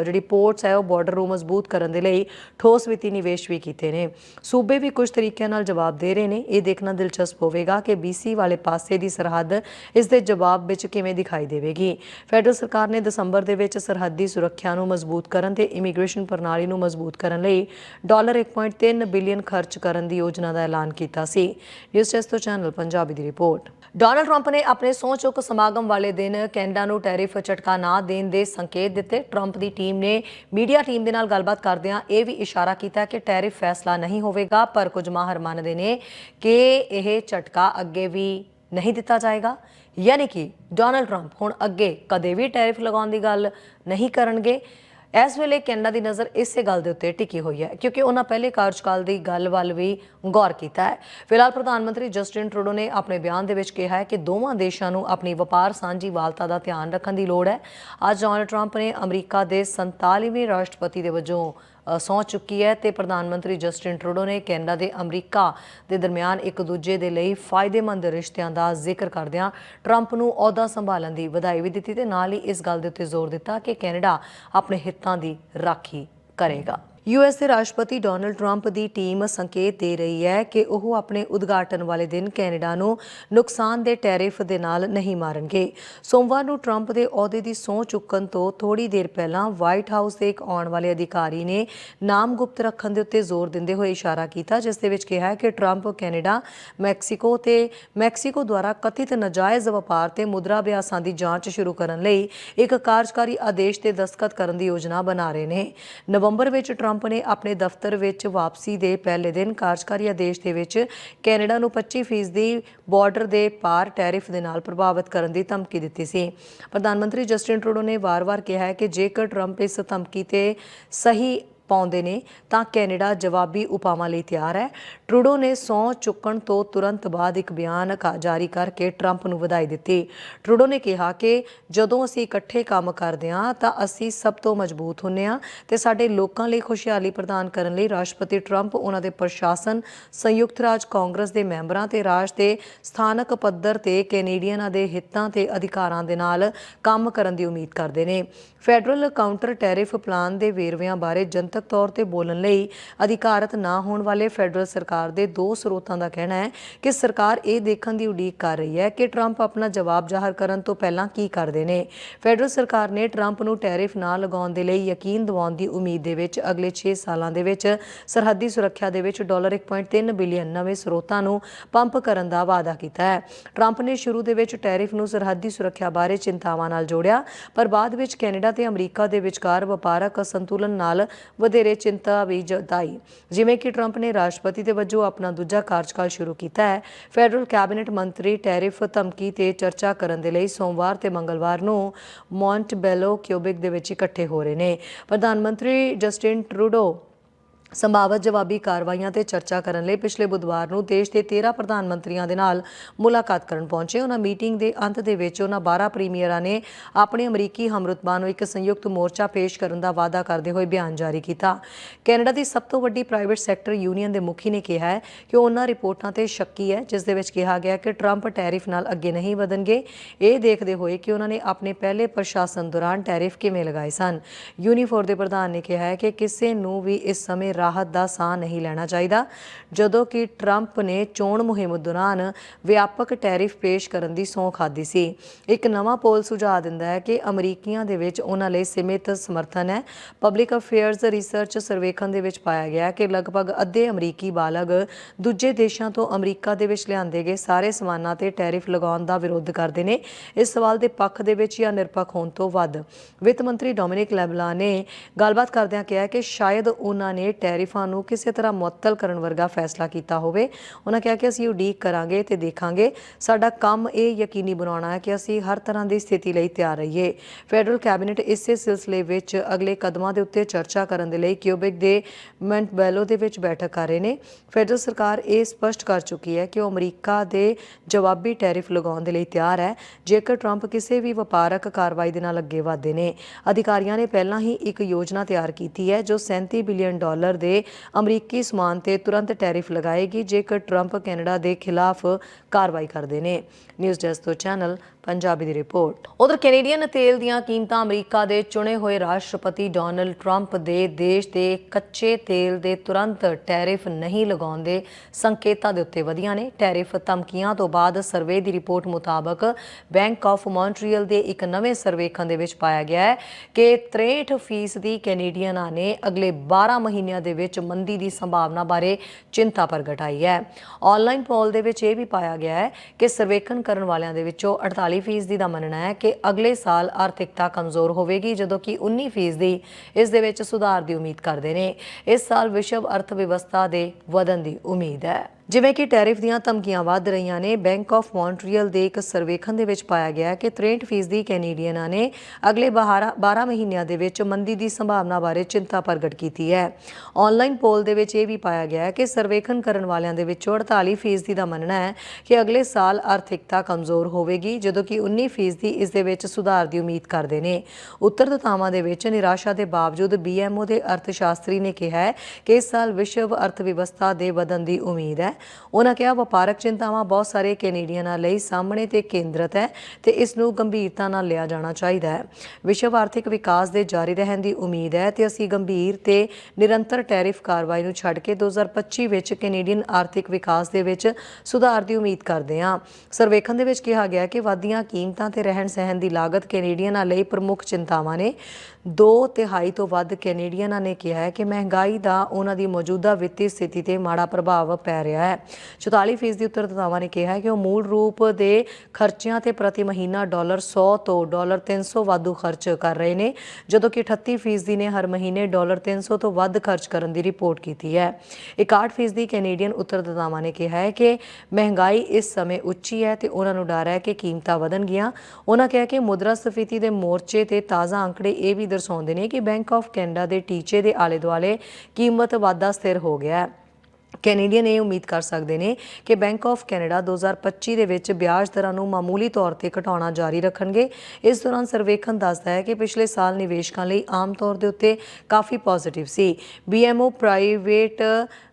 ਜਿਹੜੀ ਪੋਰਟਸ ਹੈ ਉਹ ਬਾਰਡਰ ਨੂੰ ਮਜ਼ਬੂਤ ਕਰਨ ਦੇ ਲਈ ਠੋਸ ਵਿੱਤੀ ਨਿਵੇਸ਼ ਵੀ ਕੀਤੇ ਨੇ। ਸੂਬੇ ਵੀ ਕੁਝ ਤਰੀਕਿਆਂ ਨਾਲ ਜਵਾਬ ਦੇ ਰਹੇ ਨੇ। ਇਹ ਦੇਖਣਾ ਦਿਲਚਸਪ ਹੋਵੇਗਾ ਕਿ BC ਵਾਲੇ ਪਾਸੇ ਦੀ ਸਰਹੱਦ ਇਸ ਦੇ ਜਵਾਬ ਵਿੱਚ ਕਿਵੇਂ ਦਿਖਾਈ ਦੇਵੇਗੀ। ਫੈਡਰਲ ਸਰਕਾਰ ਨੇ ਦਸੰਬਰ ਦੇ ਵਿੱਚ ਸਰਹੱਦੀ ਸੁਰੱਖਿਆ ਨੂੰ ਮਜ਼ਬੂਤ ਕਰਨ ਤੇ ਇਮੀਗ੍ਰੇਸ਼ਨ ਪ੍ਰਣਾਲੀ ਨੂੰ ਮਜ਼ਬੂਤ ਕਰਨ ਲਈ ਡਾਲਰ 1.3 ਬਿਲੀਅਨ ਖਰਚ ਕਰਨ ਦੀ ਯੋਜਨਾ ਦਾ ਐਲਾਨ ਕੀਤਾ ਸੀ। ਨਿਊਜ਼ ਡੈਸਕ ਤੋਂ ਚੈਨਲ ਪੰਜਾਬੀ ਦੀ ਰਿਪੋਰਟ। ਡੋਨਾਲਡ ਟਰੰਪ ਨੇ ਆਪਣੇ ਸਹੁੰ ਚੁੱਕ ਸਮਾਗਮ ਵਾਲੇ ਦਿਨ ਕੈਨੇਡਾ ਨੂੰ ਟੈਰਿਫ ਝਟਕਾ ਨਾ ਦੇਣ ਦੇ ਸੰਕੇਤ ਦਿੱਤੇ। ਟਰੰਪ ਦੀ ਟੀਮ ਨੇ ਮੀਡੀਆ ਟੀਮ ਦੇ ਨਾਲ ਗੱਲਬਾਤ ਕਰਦਿਆਂ ਇਹ ਵੀ ਇਸ਼ਾਰਾ ਕੀਤਾ ਕਿ ਟੈਰਿਫ ਫੈਸਲਾ ਨਹੀਂ ਹੋਵੇਗਾ, ਪਰ ਕੁਝ ਮਾਹਰ ਮੰਨਦੇ ਨੇ ਕਿ ਇਹ ਝਟਕਾ ਅੱਗੇ ਵੀ ਨਹੀਂ ਦਿੱਤਾ ਜਾਏਗਾ। ਯਾਨੀ ਕਿ ਡੋਨਲਡ ਟਰੰਪ ਹੁਣ ਅੱਗੇ ਕਦੇ ਵੀ ਟੈਰਿਫ ਲਗਾਉਣ ਦੀ ਗੱਲ ਨਹੀਂ ਕਰਨਗੇ। ਇਸ ਵੇਲੇ ਕੈਨੇਡਾ ਦੀ ਨਜ਼ਰ ਇਸੇ ਗੱਲ ਦੇ ਉੱਤੇ ਟਿਕੀ ਹੋਈ ਹੈ, ਕਿਉਂਕਿ ਉਹਨਾਂ ਪਹਿਲੇ ਕਾਰਜਕਾਲ ਦੀ ਗੱਲ ਵੱਲ ਵੀ ਗੌਰ ਕੀਤਾ ਹੈ। ਫਿਲਹਾਲ ਪ੍ਰਧਾਨ ਮੰਤਰੀ ਜਸਟਿਨ ਟਰੂਡੋ ਨੇ ਆਪਣੇ ਬਿਆਨ ਦੇ ਵਿੱਚ ਕਿਹਾ ਹੈ ਕਿ ਦੋਵਾਂ ਦੇਸ਼ਾਂ ਨੂੰ ਆਪਣੀ ਵਪਾਰ ਸਾਂਝੀ ਵਾਲਤਾ ਦਾ ਧਿਆਨ ਰੱਖਣ ਦੀ ਲੋੜ ਹੈ। ਅੱਜ ਡੋਨਲਡ ਟਰੰਪ ਨੇ ਅਮਰੀਕਾ ਦੇ 47ਵੇਂ ਰਾਸ਼ਟਰਪਤੀ ਦੇ ਵਜੋਂ ਅ, ਸਹੁੰ ਚੁੱਕੀ ਹੈ ਤੇ ਪ੍ਰਧਾਨ ਮੰਤਰੀ ਜਸਟਿਨ ਟਰੂਡੋ ਨੇ ਕੈਨੇਡਾ ਦੇ ਅਮਰੀਕਾ ਦੇ ਦਰਮਿਆਨ ਇੱਕ ਦੂਜੇ ਦੇ ਲਈ ਫਾਇਦੇਮੰਦ ਰਿਸ਼ਤਿਆਂ ਦਾ ਜ਼ਿਕਰ ਕਰਦਿਆਂ ਟਰੰਪ ਨੂੰ ਅਹੁਦਾ ਸੰਭਾਲਣ ਦੀ ਵਧਾਈ ਵੀ ਦਿੱਤੀ ਤੇ ਨਾਲ ਹੀ ਇਸ ਗੱਲ ਦੇ ਉੱਤੇ ਜ਼ੋਰ ਦਿੱਤਾ ਕਿ ਕੈਨੇਡਾ ਆਪਣੇ ਹਿੱਤਾਂ ਦੀ ਰਾਖੀ ਕਰੇਗਾ। ਯੂਐਸ ਦੇ ਰਾਸ਼ਟਰਪਤੀ ਡੋਨਲਡ ਟਰੰਪ ਦੀ ਟੀਮ ਸੰਕੇਤ ਦੇ ਰਹੀ ਹੈ ਕਿ ਉਹ ਆਪਣੇ ਉਦਘਾਟਨ ਵਾਲੇ ਦਿਨ ਕੈਨੇਡਾ ਨੂੰ ਨੁਕਸਾਨ ਦੇ ਟੈਰਿਫ ਦੇ ਨਾਲ ਨਹੀਂ ਮਾਰਨਗੇ। ਸੋਮਵਾਰ ਨੂੰ ਟਰੰਪ ਦੇ ਅਹੁਦੇ ਦੀ ਸਹੁੰ ਚੁੱਕਣ ਤੋਂ ਥੋੜੀ ਦੇਰ ਪਹਿਲਾਂ ਵਾਈਟ ਹਾਊਸ ਦੇ ਇੱਕ ਆਉਣ ਵਾਲੇ ਅਧਿਕਾਰੀ ਨੇ ਨਾਮ ਗੁਪਤ ਰੱਖਣ ਦੇ ਉੱਤੇ ਜ਼ੋਰ ਦਿੰਦੇ ਹੋਏ ਇਸ਼ਾਰਾ ਕੀਤਾ, ਜਿਸ ਦੇ ਵਿੱਚ ਕਿਹਾ ਹੈ ਕਿ ਟਰੰਪ ਕੈਨੇਡਾ, ਮੈਕਸੀਕੋ ਤੇ ਮੈਕਸੀਕੋ ਦੁਆਰਾ ਕਥਿਤ ਨਾਜਾਇਜ਼ ਵਪਾਰ ਤੇ ਮੁਦਰਾ ਅਭਿਆਸਾਂ ਦੀ ਜਾਂਚ ਸ਼ੁਰੂ ਕਰਨ ਲਈ ਇੱਕ ਕਾਰਜਕਾਰੀ ਆਦੇਸ਼ ਤੇ ਦਸਤਖਤ ਕਰਨ ਦੀ ਯੋਜਨਾ ਬਣਾ ਰਹੇ ਨੇ। ਨਵੰਬਰ ਵਿੱਚ ਟਰੰਪ ਨੇ ਆਪਣੇ ਦਫ਼ਤਰ ਵਿੱਚ ਵਾਪਸੀ ਦੇ ਪਹਿਲੇ ਦਿਨ ਕਾਰਜਕਾਰੀ ਆਦੇਸ਼ ਦੇ ਵਿੱਚ ਕੈਨੇਡਾ ਨੂੰ 25% ਦੀ ਬਾਰਡਰ ਦੇ ਪਾਰ ਟੈਰਿਫ ਦੇ ਨਾਲ ਪ੍ਰਭਾਵਿਤ ਕਰਨ ਦੀ ਧਮਕੀ ਦਿੱਤੀ ਸੀ। ਪ੍ਰਧਾਨ ਮੰਤਰੀ ਜਸਟਿਨ ਟਰੂਡੋ ਨੇ ਵਾਰ-ਵਾਰ ਕਿਹਾ ਹੈ ਕਿ ਜੇਕਰ ਟਰੰਪ ਇਸ ਧਮਕੀ ਤੇ ਸਹੀ ਪਾਉਂਦੇ ਨੇ, ਤਾਂ ਕੈਨੇਡਾ ਜਵਾਬੀ ਉਪਾਵਾਂ ਲਈ ਤਿਆਰ ਹੈ। ਟਰੂਡੋ ਨੇ ਸਹੁੰ ਚੁੱਕਣ ਤੋਂ ਤੁਰੰਤ ਬਾਅਦ ਇੱਕ ਬਿਆਨ ਜਾਰੀ ਕਰਕੇ ਟਰੰਪ ਨੂੰ ਵਧਾਈ ਦਿੱਤੀ। ਟਰੂਡੋ ਨੇ ਕਿਹਾ ਕਿ ਜਦੋਂ ਅਸੀਂ ਇਕੱਠੇ ਕੰਮ ਕਰਦੇ ਹਾਂ ਤਾਂ ਅਸੀਂ ਸਭ ਤੋਂ ਮਜ਼ਬੂਤ ਹੁੰਨੇ ਹਾਂ ਤੇ ਸਾਡੇ ਲੋਕਾਂ ਲਈ ਖੁਸ਼ਹਾਲੀ ਪ੍ਰਦਾਨ ਕਰਨ ਲਈ ਰਾਸ਼ਟਰਪਤੀ ਟਰੰਪ, ਉਹਨਾਂ ਦੇ ਪ੍ਰਸ਼ਾਸਨ, ਸੰਯੁਕਤ ਰਾਜ ਕਾਂਗਰਸ ਦੇ ਮੈਂਬਰਾਂ ਤੇ ਰਾਜ ਦੇ ਸਥਾਨਕ ਪੱਧਰ ਤੇ ਕੈਨੇਡੀਅਨਾਂ ਦੇ ਹਿੱਤਾਂ ਤੇ ਅਧਿਕਾਰਾਂ ਦੇ ਨਾਲ ਕੰਮ ਕਰਨ ਦੀ ਉਮੀਦ ਕਰਦੇ ਨੇ। ਫੈਡਰਲ ਕਾਊਂਟਰ ਟੈਰਿਫ ਪਲਾਨ ਦੇ ਵੇਰਵਿਆਂ ਬਾਰੇ ਜਨਤਕ ਤੌਰ ਤੇ ਬੋਲਣ ਲਈ ਅਧਿਕਾਰਤ ਨਾ ਹੋਣ ਵਾਲੇ ਫੈਡਰਲ ਸਰਕਾਰ ਦੇ ਦੋ ਸਰੋਤਾਂ ਦਾ ਕਹਿਣਾ ਹੈ ਕਿ ਸਰਕਾਰ ਇਹ ਦੇਖਣ ਦੀ ਉਡੀਕ ਕਰ ਰਹੀ ਹੈ ਕਿ ਟਰੰਪ ਆਪਣਾ ਜਵਾਬ ਜ਼ਾਹਰ ਕਰਨ ਤੋਂ ਪਹਿਲਾਂ ਕੀ ਕਰਦੇ ਨੇ। ਫੈਡਰਲ ਸਰਕਾਰ ਨੇ ਟਰੰਪ ਨੂੰ ਟੈਰਿਫ ਨਾ ਲਗਾਉਣ ਦੇ ਲਈ ਯਕੀਨ ਦਿਵਾਉਣ ਦੀ ਉਮੀਦ ਦੇ ਵਿੱਚ ਅਗਲੇ 6 ਸਾਲਾਂ ਦੇ ਵਿੱਚ ਸਰਹੱਦੀ ਸੁਰੱਖਿਆ ਦੇ ਵਿੱਚ ਡਾਲਰ 1.3 ਬਿਲੀਅਨ ਨਵੇਂ ਸਰੋਤਾਂ ਨੂੰ ਪੰਪ ਕਰਨ ਦਾ ਵਾਅਦਾ ਕੀਤਾ ਹੈ। ਟਰੰਪ ਨੇ ਸ਼ੁਰੂ ਦੇ ਵਿੱਚ ਟੈਰਿਫ ਨੂੰ ਸਰਹੱਦੀ ਸੁਰੱਖਿਆ ਬਾਰੇ ਚਿੰਤਾਵਾਂ ਨਾਲ ਜੋੜਿਆ, ਪਰ ਬਾਅਦ ਵਿੱਚ ਕੈਨੇਡਾ ਤੇ ਅਮਰੀਕਾ ਦੇ ਵਿਚਕਾਰ ਵਪਾਰਕ ਸੰਤੁਲਨ ਨਾਲ ਵਧੇਰੇ ਚਿੰਤਾ ਵੀ ਜਤਾਈ। ਜਿਵੇਂ ਕਿ ਟਰੰਪ ਨੇ ਰਾਸ਼ਟਰਪਤੀ ਦੇ ਵਜੋਂ ਆਪਣਾ ਦੂਜਾ ਕਾਰਜਕਾਲ ਸ਼ੁਰੂ ਕੀਤਾ ਹੈ, ਫੈਡਰਲ ਕੈਬਨਿਟ ਮੰਤਰੀ ਟੈਰਿਫ ਧਮਕੀ ਤੇ ਚਰਚਾ ਕਰਨ ਦੇ ਲਈ ਸੋਮਵਾਰ ਤੇ ਮੰਗਲਵਾਰ ਨੂੰ ਮੌਂਟਬੈਲੋ ਕਿਊਬਿਕ ਦੇ ਵਿੱਚ ਇਕੱਠੇ ਹੋ ਰਹੇ ਨੇ। ਪ੍ਰਧਾਨ ਮੰਤਰੀ ਜਸਟਿਨ ਟਰੂਡੋ ਸੰਭਾਵਤ ਜਵਾਬੀ ਕਾਰਵਾਈਆਂ ਤੇ ਚਰਚਾ ਕਰਨ ਲਈ ਪਿਛਲੇ ਬੁੱਧਵਾਰ ਨੂੰ ਦੇਸ਼ ਦੇ 13 ਪ੍ਰਧਾਨ ਮੰਤਰੀਆਂ ਦੇ ਨਾਲ ਮੁਲਾਕਾਤ ਕਰਨ ਪਹੁੰਚੇ। ਉਹਨਾਂ ਮੀਟਿੰਗ ਦੇ ਅੰਤ ਦੇ ਵਿੱਚ ਉਹਨਾਂ 12 ਪ੍ਰੀਮੀਅਰਾਂ ਨੇ ਆਪਣੇ ਅਮਰੀਕੀ ਹਮਰੁਤਬਾ ਨੂੰ ਇੱਕ ਸੰਯੁਕਤ ਮੋਰਚਾ ਪੇਸ਼ ਕਰਨ ਦਾ ਵਾਅਦਾ ਕਰਦੇ ਹੋਏ ਬਿਆਨ ਜਾਰੀ ਕੀਤਾ। ਕੈਨੇਡਾ ਦੀ ਸਭ ਤੋਂ ਵੱਡੀ ਪ੍ਰਾਈਵੇਟ ਸੈਕਟਰ ਯੂਨੀਅਨ ਦੇ ਮੁਖੀ ਨੇ ਕਿਹਾ ਹੈ ਕਿ ਉਹਨਾਂ ਰਿਪੋਰਟਾਂ ਤੇ ਸ਼ੱਕੀ ਹੈ, ਜਿਸ ਦੇ ਵਿੱਚ ਕਿਹਾ ਗਿਆ ਕਿ ਟਰੰਪ ਟੈਰਿਫ ਨਾਲ ਅੱਗੇ ਨਹੀਂ ਵਧਣਗੇ। ਇਹ ਦੇਖਦੇ ਹੋਏ ਕਿ ਉਹਨਾਂ ਨੇ ਆਪਣੇ ਪਹਿਲੇ ਪ੍ਰਸ਼ਾਸਨ ਦੌਰਾਨ ਟੈਰਿਫ ਕਿਵੇਂ ਲਗਾਏ ਸਨ। ਯੂਨੀਫੋਰ ਦੇ ਪ੍ਰਧਾਨ ਨੇ ਕਿਹਾ ਹੈ ਕਿ ਕਿਸੇ ਨੂੰ ਵੀ ਇਸ ਸਮੇਂ ਰਾਹਤ ਦਾ ਸਾਹ ਨਹੀਂ ਲੈਣਾ ਚਾਹੀਦਾ। ਜਦੋਂ ਕਿ ਟਰੰਪ ਨੇ ਚੋਣ ਮੁਹਿੰਮ ਦੌਰਾਨ ਵਿਆਪਕ ਟੈਰਿਫ ਪੇਸ਼ ਕਰਨ ਦੀ ਸਹੁੰ ਖਾਦੀ ਸੀ। ਇੱਕ ਨਵਾਂ ਪੋਲ ਸੁਝਾਅ ਦਿੰਦਾ ਹੈ ਕਿ ਅਮਰੀਕੀਆਂ ਦੇ ਵਿੱਚ ਉਹਨਾਂ ਲਈ ਸੀਮਿਤ ਸਮਰਥਨ ਹੈ। ਪਬਲਿਕ ਅਫੇਅਰਸ ਰਿਸਰਚ ਸਰਵੇਖਣ ਦੇ ਵਿੱਚ ਪਾਇਆ ਗਿਆ ਕਿ ਲਗਭਗ ਅੱਧੇ ਅਮਰੀਕੀ ਬਾਲਗ ਦੂਜੇ ਦੇਸ਼ਾਂ ਤੋਂ ਅਮਰੀਕਾ ਦੇ ਵਿੱਚ ਲਿਆਂਦੇ ਗਏ ਸਾਰੇ ਸਮਾਨਾਂ ਤੇ ਟੈਰਿਫ ਲਗਾਉਣ ਦਾ ਵਿਰੋਧ ਕਰਦੇ ਨੇ। ਇਸ ਸਵਾਲ ਦੇ ਪੱਖ ਦੇ ਵਿੱਚ ਜਾਂ ਨਿਰਪੱਖ ਹੋਣ ਤੋਂ ਵੱਧ ਵਿੱਤ ਮੰਤਰੀ ਡੋਮਿਨਿਕ ਲੈਬਲਾ ਨੇ ਗੱਲਬਾਤ ਕਰਦਿਆਂ ਕਿਹਾ ਕਿ ਸ਼ਾਇਦ ਉਹਨਾਂ ਨੇ ਟੈਰਿਫਾਂ ਨੂੰ ਕਿਸੇ ਤਰ੍ਹਾਂ ਮੁਅੱਤਲ ਕਰਨ ਵਰਗਾ ਫੈਸਲਾ ਕੀਤਾ ਹੋਵੇ। ਉਹਨਾਂ ਕਿਹਾ ਕਿ ਅਸੀਂ ਉਡੀਕ ਕਰਾਂਗੇ ਤੇ ਦੇਖਾਂਗੇ। ਸਾਡਾ ਕੰਮ ਇਹ ਯਕੀਨੀ ਬਣਾਉਣਾ ਹੈ ਕਿ ਅਸੀਂ ਹਰ ਤਰ੍ਹਾਂ ਦੀ ਸਥਿਤੀ ਲਈ ਤਿਆਰ ਰਹੀਏ। ਫੈਡਰਲ ਕੈਬਨਿਟ ਇਸੇ ਸਿਲਸਿਲੇ ਵਿੱਚ ਅਗਲੇ ਕਦਮਾਂ ਦੇ ਉੱਤੇ ਚਰਚਾ ਕਰਨ ਦੇ ਲਈ ਕਿਊਬਿਕ ਦੇ ਮੈਂਟਬੈਲੋ ਦੇ ਵਿੱਚ ਬੈਠਕ ਕਰ ਰਹੇ ਨੇ। ਫੈਡਰਲ ਸਰਕਾਰ ਇਹ ਸਪਸ਼ਟ ਕਰ ਚੁੱਕੀ ਹੈ ਕਿ ਉਹ ਅਮਰੀਕਾ ਦੇ ਜਵਾਬੀ ਟੈਰਿਫ ਲਗਾਉਣ ਦੇ ਲਈ ਤਿਆਰ ਹੈ। ਜੇਕਰ ਟਰੰਪ ਕਿਸੇ ਵੀ ਵਪਾਰਕ ਕਾਰਵਾਈ ਦੇ ਨਾਲ ਅੱਗੇ ਵਧਦੇ ਨੇ, ਅਧਿਕਾਰੀਆਂ ਨੇ ਪਹਿਲਾਂ ਹੀ ਇੱਕ ਯੋਜਨਾ ਤਿਆਰ ਕੀਤੀ ਹੈ ਜੋ 37 ਬਿਲੀਅਨ ਡਾਲਰ ਦੇ ਅਮਰੀਕੀ ਸਮਾਨ ਤੇ ਤੁਰੰਤ ਟੈਰਿਫ ਲਗਾਏਗੀ ਜੇਕਰ ਟਰੰਪ ਕੈਨੇਡਾ ਦੇ ਖਿਲਾਫ ਕਾਰਵਾਈ ਕਰਦੇ ਨੇ। ਨਿਊਜ਼ ਡੈਸਕ ਤੋਂ ਚੈਨਲ ਪੰਜਾਬੀ ਦੀ ਰਿਪੋਰਟ। ਉਧਰ ਕੈਨੇਡੀਅਨ ਤੇਲ ਦੀਆਂ ਕੀਮਤਾਂ ਅਮਰੀਕਾ ਦੇ ਚੁਣੇ ਹੋਏ ਰਾਸ਼ਟਰਪਤੀ ਡੋਨਲਡ ਟਰੰਪ ਦੇ ਦੇਸ਼ ਦੇ ਕੱਚੇ ਤੇਲ ਦੇ ਤੁਰੰਤ ਟੈਰਿਫ ਨਹੀਂ ਲਗਾਉਣ ਦੇ ਸੰਕੇਤਾਂ ਦੇ ਉੱਤੇ ਵਧੀਆਂ ਨੇ। ਟੈਰਿਫ ਧਮਕੀਆਂ ਤੋਂ ਬਾਅਦ ਸਰਵੇ ਦੀ ਰਿਪੋਰਟ ਮੁਤਾਬਕ ਬੈਂਕ ਆਫ ਮੌਂਟਰੀਅਲ ਦੇ ਇੱਕ ਨਵੇਂ ਸਰਵੇਖਣ ਦੇ ਵਿੱਚ ਪਾਇਆ ਗਿਆ ਹੈ ਕਿ 63% ਕੈਨੇਡੀਅਨਾਂ ਨੇ ਅਗਲੇ 12 ਮਹੀਨਿਆਂ ਦੇ ਵਿੱਚ ਮੰਦੀ ਦੀ ਸੰਭਾਵਨਾ ਬਾਰੇ ਚਿੰਤਾ ਪ੍ਰਗਟਾਈ ਹੈ। ਆਨਲਾਈਨ ਪੋਲ ਦੇ ਵਿੱਚ ਇਹ ਵੀ ਪਾਇਆ ਗਿਆ ਹੈ ਕਿ ਸਰਵੇਖਣ ਕਰਨ ਵਾਲਿਆਂ ਦੇ ਵਿੱਚੋਂ 48% ਦਾ ਮੰਨਣਾ ਹੈ ਕਿ ਅਗਲੇ ਸਾਲ ਆਰਥਿਕਤਾ ਕਮਜ਼ੋਰ ਹੋਵੇਗੀ, ਜਦੋਂ ਕਿ 19% ਇਸ ਦੇ ਵਿੱਚ ਸੁਧਾਰ ਦੀ ਉਮੀਦ ਕਰਦੇ ਨੇ। ਇਸ ਸਾਲ ਵਿਸ਼ਵ ਅਰਥ ਵਿਵਸਥਾ ਦੇ ਵਧਣ ਦੀ ਉਮੀਦ ਹੈ। ਜਿਵੇਂ ਕਿ ਟੈਰਿਫ ਦੀਆਂ ਧਮਕੀਆਂ ਵੱਧ ਰਹੀਆਂ ਨੇ ਬੈਂਕ ਆਫ ਮੌਂਟਰੀਅਲ ਦੇ ਇੱਕ ਸਰਵੇਖਣ ਦੇ ਵਿੱਚ ਪਾਇਆ ਗਿਆ ਕਿ 63% ਕੈਨੇਡੀਅਨਾਂ ਨੇ ਅਗਲੇ 12 ਮਹੀਨਿਆਂ ਦੇ ਵਿੱਚ ਮੰਦੀ ਦੀ ਸੰਭਾਵਨਾ ਬਾਰੇ ਚਿੰਤਾ ਪ੍ਰਗਟ ਕੀਤੀ ਹੈ। ਆਨਲਾਈਨ ਪੋਲ ਦੇ ਵਿੱਚ ਇਹ ਵੀ ਪਾਇਆ ਗਿਆ ਹੈ ਕਿ ਸਰਵੇਖਣ ਕਰਨ ਵਾਲਿਆਂ ਦੇ ਵਿੱਚੋਂ 48% ਦਾ ਮੰਨਣਾ ਹੈ ਕਿ ਅਗਲੇ ਸਾਲ ਆਰਥਿਕਤਾ ਕਮਜ਼ੋਰ ਹੋਵੇਗੀ, ਜਦੋਂ ਕਿ 19% ਇਸ ਦੇ ਵਿੱਚ ਸੁਧਾਰ ਦੀ ਉਮੀਦ ਕਰਦੇ ਨੇ। ਉੱਤਰਦਾਤਾਵਾਂ ਦੇ ਵਿੱਚ ਨਿਰਾਸ਼ਾ ਦੇ ਬਾਵਜੂਦ ਬੀਐਮਓ ਦੇ ਅਰਥਸ਼ਾਸਤਰੀ ਨੇ ਕਿਹਾ ਹੈ ਕਿ ਇਸ ਸਾਲ ਵਿਸ਼ਵ ਅਰਥ ਵਿਵਸਥਾ ਦੇ ਵਧਣ ਦੀ ਉਮੀਦ ਹੈ। ਉਹਨਾਂ ਕਿਹਾ, ਵਪਾਰਕ ਚਿੰਤਾਵਾਂ ਬਹੁਤ ਸਾਰੇ ਕੈਨੇਡੀਅਨਾਂ ਲਈ ਸਾਹਮਣੇ ਤੇ ਕੇਂਦਰਿਤ ਹੈ ਤੇ ਇਸ ਨੂੰ ਗੰਭੀਰਤਾ ਨਾਲ ਲਿਆ ਜਾਣਾ ਚਾਹੀਦਾ ਹੈ। ਵਿਸ਼ਵ ਆਰਥਿਕ ਵਿਕਾਸ ਦੇ ਜਾਰੀ ਰਹਿਣ ਦੀ ਉਮੀਦ ਹੈ ਤੇ ਅਸੀਂ ਗੰਭੀਰ ਤੇ ਨਿਰੰਤਰ ਟੈਰਿਫ ਕਾਰਵਾਈ ਨੂੰ ਛੱਡ ਕੇ 2025 ਵਿੱਚ ਕੈਨੇਡੀਅਨ ਆਰਥਿਕ ਵਿਕਾਸ ਦੇ ਵਿੱਚ ਸੁਧਾਰ ਦੀ ਉਮੀਦ ਕਰਦੇ ਹਾਂ। ਸਰਵੇਖਣ ਦੇ ਵਿੱਚ ਕਿਹਾ ਗਿਆ ਕਿ ਵਾਧੀਆਂ ਕੀਮਤਾਂ ਤੇ ਰਹਿਣ ਸਹਿਣ ਦੀ ਲਾਗਤ ਕੈਨੇਡੀਅਨਾਂ ਲਈ ਪ੍ਰਮੁੱਖ ਚਿੰਤਾਵਾਂ ਨੇ। ਦੋ ਤਿਹਾਈ ਤੋਂ ਵੱਧ ਕੈਨੇਡੀਅਨਾਂ ਨੇ ਕਿਹਾ ਹੈ ਕਿ ਮਹਿੰਗਾਈ ਦਾ ਉਹਨਾਂ ਦੀ ਮੌਜੂਦਾ ਵਿੱਤੀ ਸਥਿਤੀ ਤੇ ਮਾੜਾ ਪ੍ਰਭਾਵ ਪੈ ਰਿਹਾ ਹੈ। 44% ਦੀ ਉੱਤਰਦਾਤਾਵਾਂ ਨੇ ਕਿਹਾ ਹੈ ਕਿ ਉਹ ਮੂਲ ਰੂਪ ਦੇ ਖਰਚਿਆਂ ਤੇ ਪ੍ਰਤੀ ਮਹੀਨਾ ਡਾਲਰ 100 ਤੋਂ ਡਾਲਰ 300 ਵਾਧੂ ਖਰਚ ਕਰ ਰਹੇ ਨੇ, ਜਦੋਂ ਕਿ 38% ਨੇ ਹਰ ਮਹੀਨੇ ਡਾਲਰ 300 ਤੋਂ ਵੱਧ ਖਰਚ ਕਰਨ ਦੀ ਰਿਪੋਰਟ ਕੀਤੀ ਹੈ। 61% ਕੈਨੇਡੀਅਨ ਉੱਤਰਦਾਤਾਵਾਂ ਨੇ ਕਿਹਾ ਹੈ ਕਿ ਮਹਿੰਗਾਈ ਇਸ ਸਮੇਂ ਉੱਚੀ ਹੈ ਤੇ ਉਹਨਾਂ ਨੂੰ ਡਰ ਹੈ ਕਿ ਕੀਮਤਾਂ ਵਧਣਗੀਆਂ। ਉਹਨਾਂ ਕਿਹਾ ਕਿ ਮੁਦਰਾ ਸਫੀਤੀ ਦੇ ਮੋਰਚੇ ਤੇ ਤਾਜ਼ਾ ਅੰਕੜੇ ਇਹ ਵੀ ਦਰਸਾਉਂਦੇ ਨੇ ਕਿ ਬੈਂਕ ਆਫ ਕੈਨੇਡਾ ਦੇ ਟੀਚੇ ਦੇ ਆਲੇ ਦੁਆਲੇ ਕੀਮਤ ਵਾਧਾ ਸਥਿਰ ਹੋ ਗਿਆ ਹੈ। ਕੈਨੇਡੀਅਨ ਇਹ ਉਮੀਦ ਕਰ ਸਕਦੇ ਨੇ ਕਿ ਬੈਂਕ ਆਫ ਕੈਨੇਡਾ 2025 ਦੇ ਵਿੱਚ ਵਿਆਜ ਦਰਾਂ ਨੂੰ ਮਾਮੂਲੀ ਤੌਰ ਤੇ ਘਟਾਉਣਾ ਜਾਰੀ ਰੱਖਣਗੇ। ਇਸ ਦੌਰਾਨ ਸਰਵੇਖਣ ਦੱਸਦਾ ਹੈ ਕਿ ਪਿਛਲੇ ਸਾਲ ਨਿਵੇਸ਼ਕਾਂ ਲਈ ਆਮ ਤੌਰ ਦੇ ਉੱਤੇ ਕਾਫੀ ਪੋਜ਼ਿਟਿਵ ਸੀ। ਬੀਐਮਓ ਪ੍ਰਾਈਵੇਟ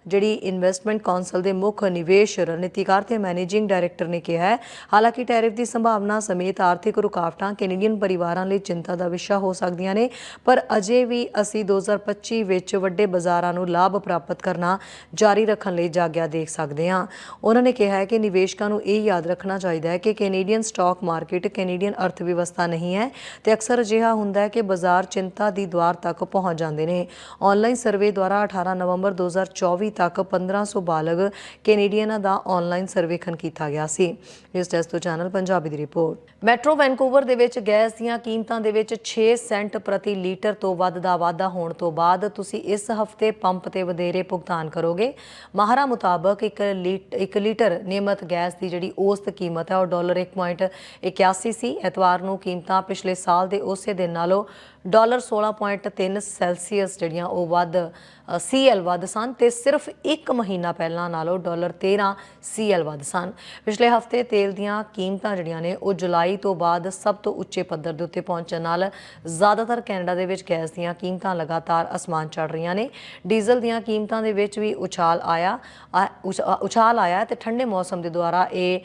ਜਿਹੜੀ ਇਨਵੈਸਟਮੈਂਟ ਕੌਂਸਲ ਦੇ ਮੁੱਖ ਨਿਵੇਸ਼ ਰਣਨੀਤੀਕਾਰ ਤੇ ਮੈਨੇਜਿੰਗ ਡਾਇਰੈਕਟਰ ਨੇ ਕਿਹਾ ਹੈ, ਹਾਲਾਂਕਿ ਟੈਰਿਫ ਦੀ ਸੰਭਾਵਨਾ ਸਮੇਤ ਆਰਥਿਕ ਰੁਕਾਵਟਾਂ ਕੈਨੇਡੀਅਨ ਪਰਿਵਾਰਾਂ ਲਈ ਚਿੰਤਾ ਦਾ ਵਿਸ਼ਾ ਹੋ ਸਕਦੀਆਂ ਨੇ, ਪਰ ਅਜੇ ਵੀ ਅਸੀਂ 2025 ਵਿੱਚ ਵੱਡੇ ਬਾਜ਼ਾਰਾਂ ਨੂੰ ਲਾਭ ਪ੍ਰਾਪਤ ਕਰਨਾ ਜਾਰੀ ਰੱਖਣ ਲਈ ਜਾਗਿਆ ਦੇਖ ਸਕਦੇ ਹਾਂ। ਉਹਨਾਂ ਨੇ ਕਿਹਾ ਹੈ ਕਿ ਨਿਵੇਸ਼ਕਾਂ ਨੂੰ ਇਹ ਯਾਦ ਰੱਖਣਾ ਚਾਹੀਦਾ ਹੈ ਕਿ ਕੈਨੇਡੀਅਨ ਸਟਾਕ ਮਾਰਕੀਟ ਕੈਨੇਡੀਅਨ ਅਰਥ ਵਿਵਸਥਾ ਨਹੀਂ ਹੈ ਤੇ ਅਕਸਰ ਅਜਿਹਾ ਹੁੰਦਾ ਹੈ ਕਿ ਬਾਜ਼ਾਰ ਚਿੰਤਾ ਦੀ ਦੁਆਰ ਤੱਕ ਪਹੁੰਚ ਜਾਂਦੇ ਨੇ। ਆਨਲਾਈਨ ਸਰਵੇ ਦੁਆਰਾ 18 ਨਵੰਬਰ 2024 ਤੱਕ 1500 ਬਾਲਗ ਕੈਨੇਡੀਅਨਾਂ ਦਾ ਆਨਲਾਈਨ ਸਰਵੇਖਣ ਕੀਤਾ ਗਿਆ ਸੀ। ਇਸ ਟੈਸਟ ਤੋਂ ਚੈਨਲ ਪੰਜਾਬੀ ਦੀ ਰਿਪੋਰਟ ਮੈਟਰੋ ਵੈਨਕੂਵਰ ਦੇ ਵਿੱਚ ਗੈਸ ਦੀਆਂ ਕੀਮਤਾਂ ਦੇ ਵਿੱਚ 6 ਸੈਂਟ ਪ੍ਰਤੀ ਲੀਟਰ ਤੋਂ ਵੱਧ ਦਾ ਵਾਧਾ ਹੋਣ ਤੋਂ ਬਾਅਦ ਤੁਸੀਂ ਇਸ ਹਫ਼ਤੇ ਪੰਪ ਤੇ ਵਧੇਰੇ ਭੁਗਤਾਨ ਕਰੋਗੇ। ਮਾਹਰਾਂ ਮੁਤਾਬਕ ਇੱਕ ਲੀਟਰ ਨਿਯਮਤ ਗੈਸ ਦੀ ਜਿਹੜੀ ਔਸਤ ਕੀਮਤ ਹੈ ਉਹ ਡਾਲਰ 1.81 ਸੀ। ਐਤਵਾਰ ਨੂੰ ਕੀਮਤਾਂ ਪਿਛਲੇ ਸਾਲ ਦੇ ਉਸੇ ਦਿਨ ਨਾਲੋਂ ਡਾਲਰ 16.3 ਸੈਲਸੀਅਸ ਜਿਹੜੀਆਂ ਉਹ ਵੱਧ ਸੀਐਲ ਵੱਧ ਸਨ ਤੇ ਸਿਰਫ 1 ਮਹੀਨਾ ਪਹਿਲਾਂ ਨਾਲੋਂ ਡਾਲਰ 13 ਸੀਐਲ ਵੱਧ ਸਨ। ਪਿਛਲੇ ਹਫ਼ਤੇ ਤੇਲ ਦੀਆਂ ਕੀਮਤਾਂ ਜਿਹੜੀਆਂ ਨੇ ਉਹ ਜੁਲਾਈ ਤੋਂ ਬਾਅਦ ਸਭ ਤੋਂ ਉੱਚੇ ਪੱਧਰ ਦੇ ਉੱਤੇ ਪਹੁੰਚਣ ਨਾਲ ਜ਼ਿਆਦਾਤਰ ਕੈਨੇਡਾ ਦੇ ਵਿੱਚ ਗੈਸ ਦੀਆਂ ਕੀਮਤਾਂ ਲਗਾਤਾਰ ਅਸਮਾਨ ਚੜ ਰਹੀਆਂ ਨੇ। ਡੀਜ਼ਲ ਦੀਆਂ ਕੀਮਤਾਂ ਦੇ ਵਿੱਚ ਵੀ ਉਛਾਲ ਆਇਆ, ਆ- ਉਛ- ਉਛਾਲ ਆਇਆ ਤੇ ਠੰਡੇ ਮੌਸਮ ਦੇ ਦੁਆਰਾ ਇਹ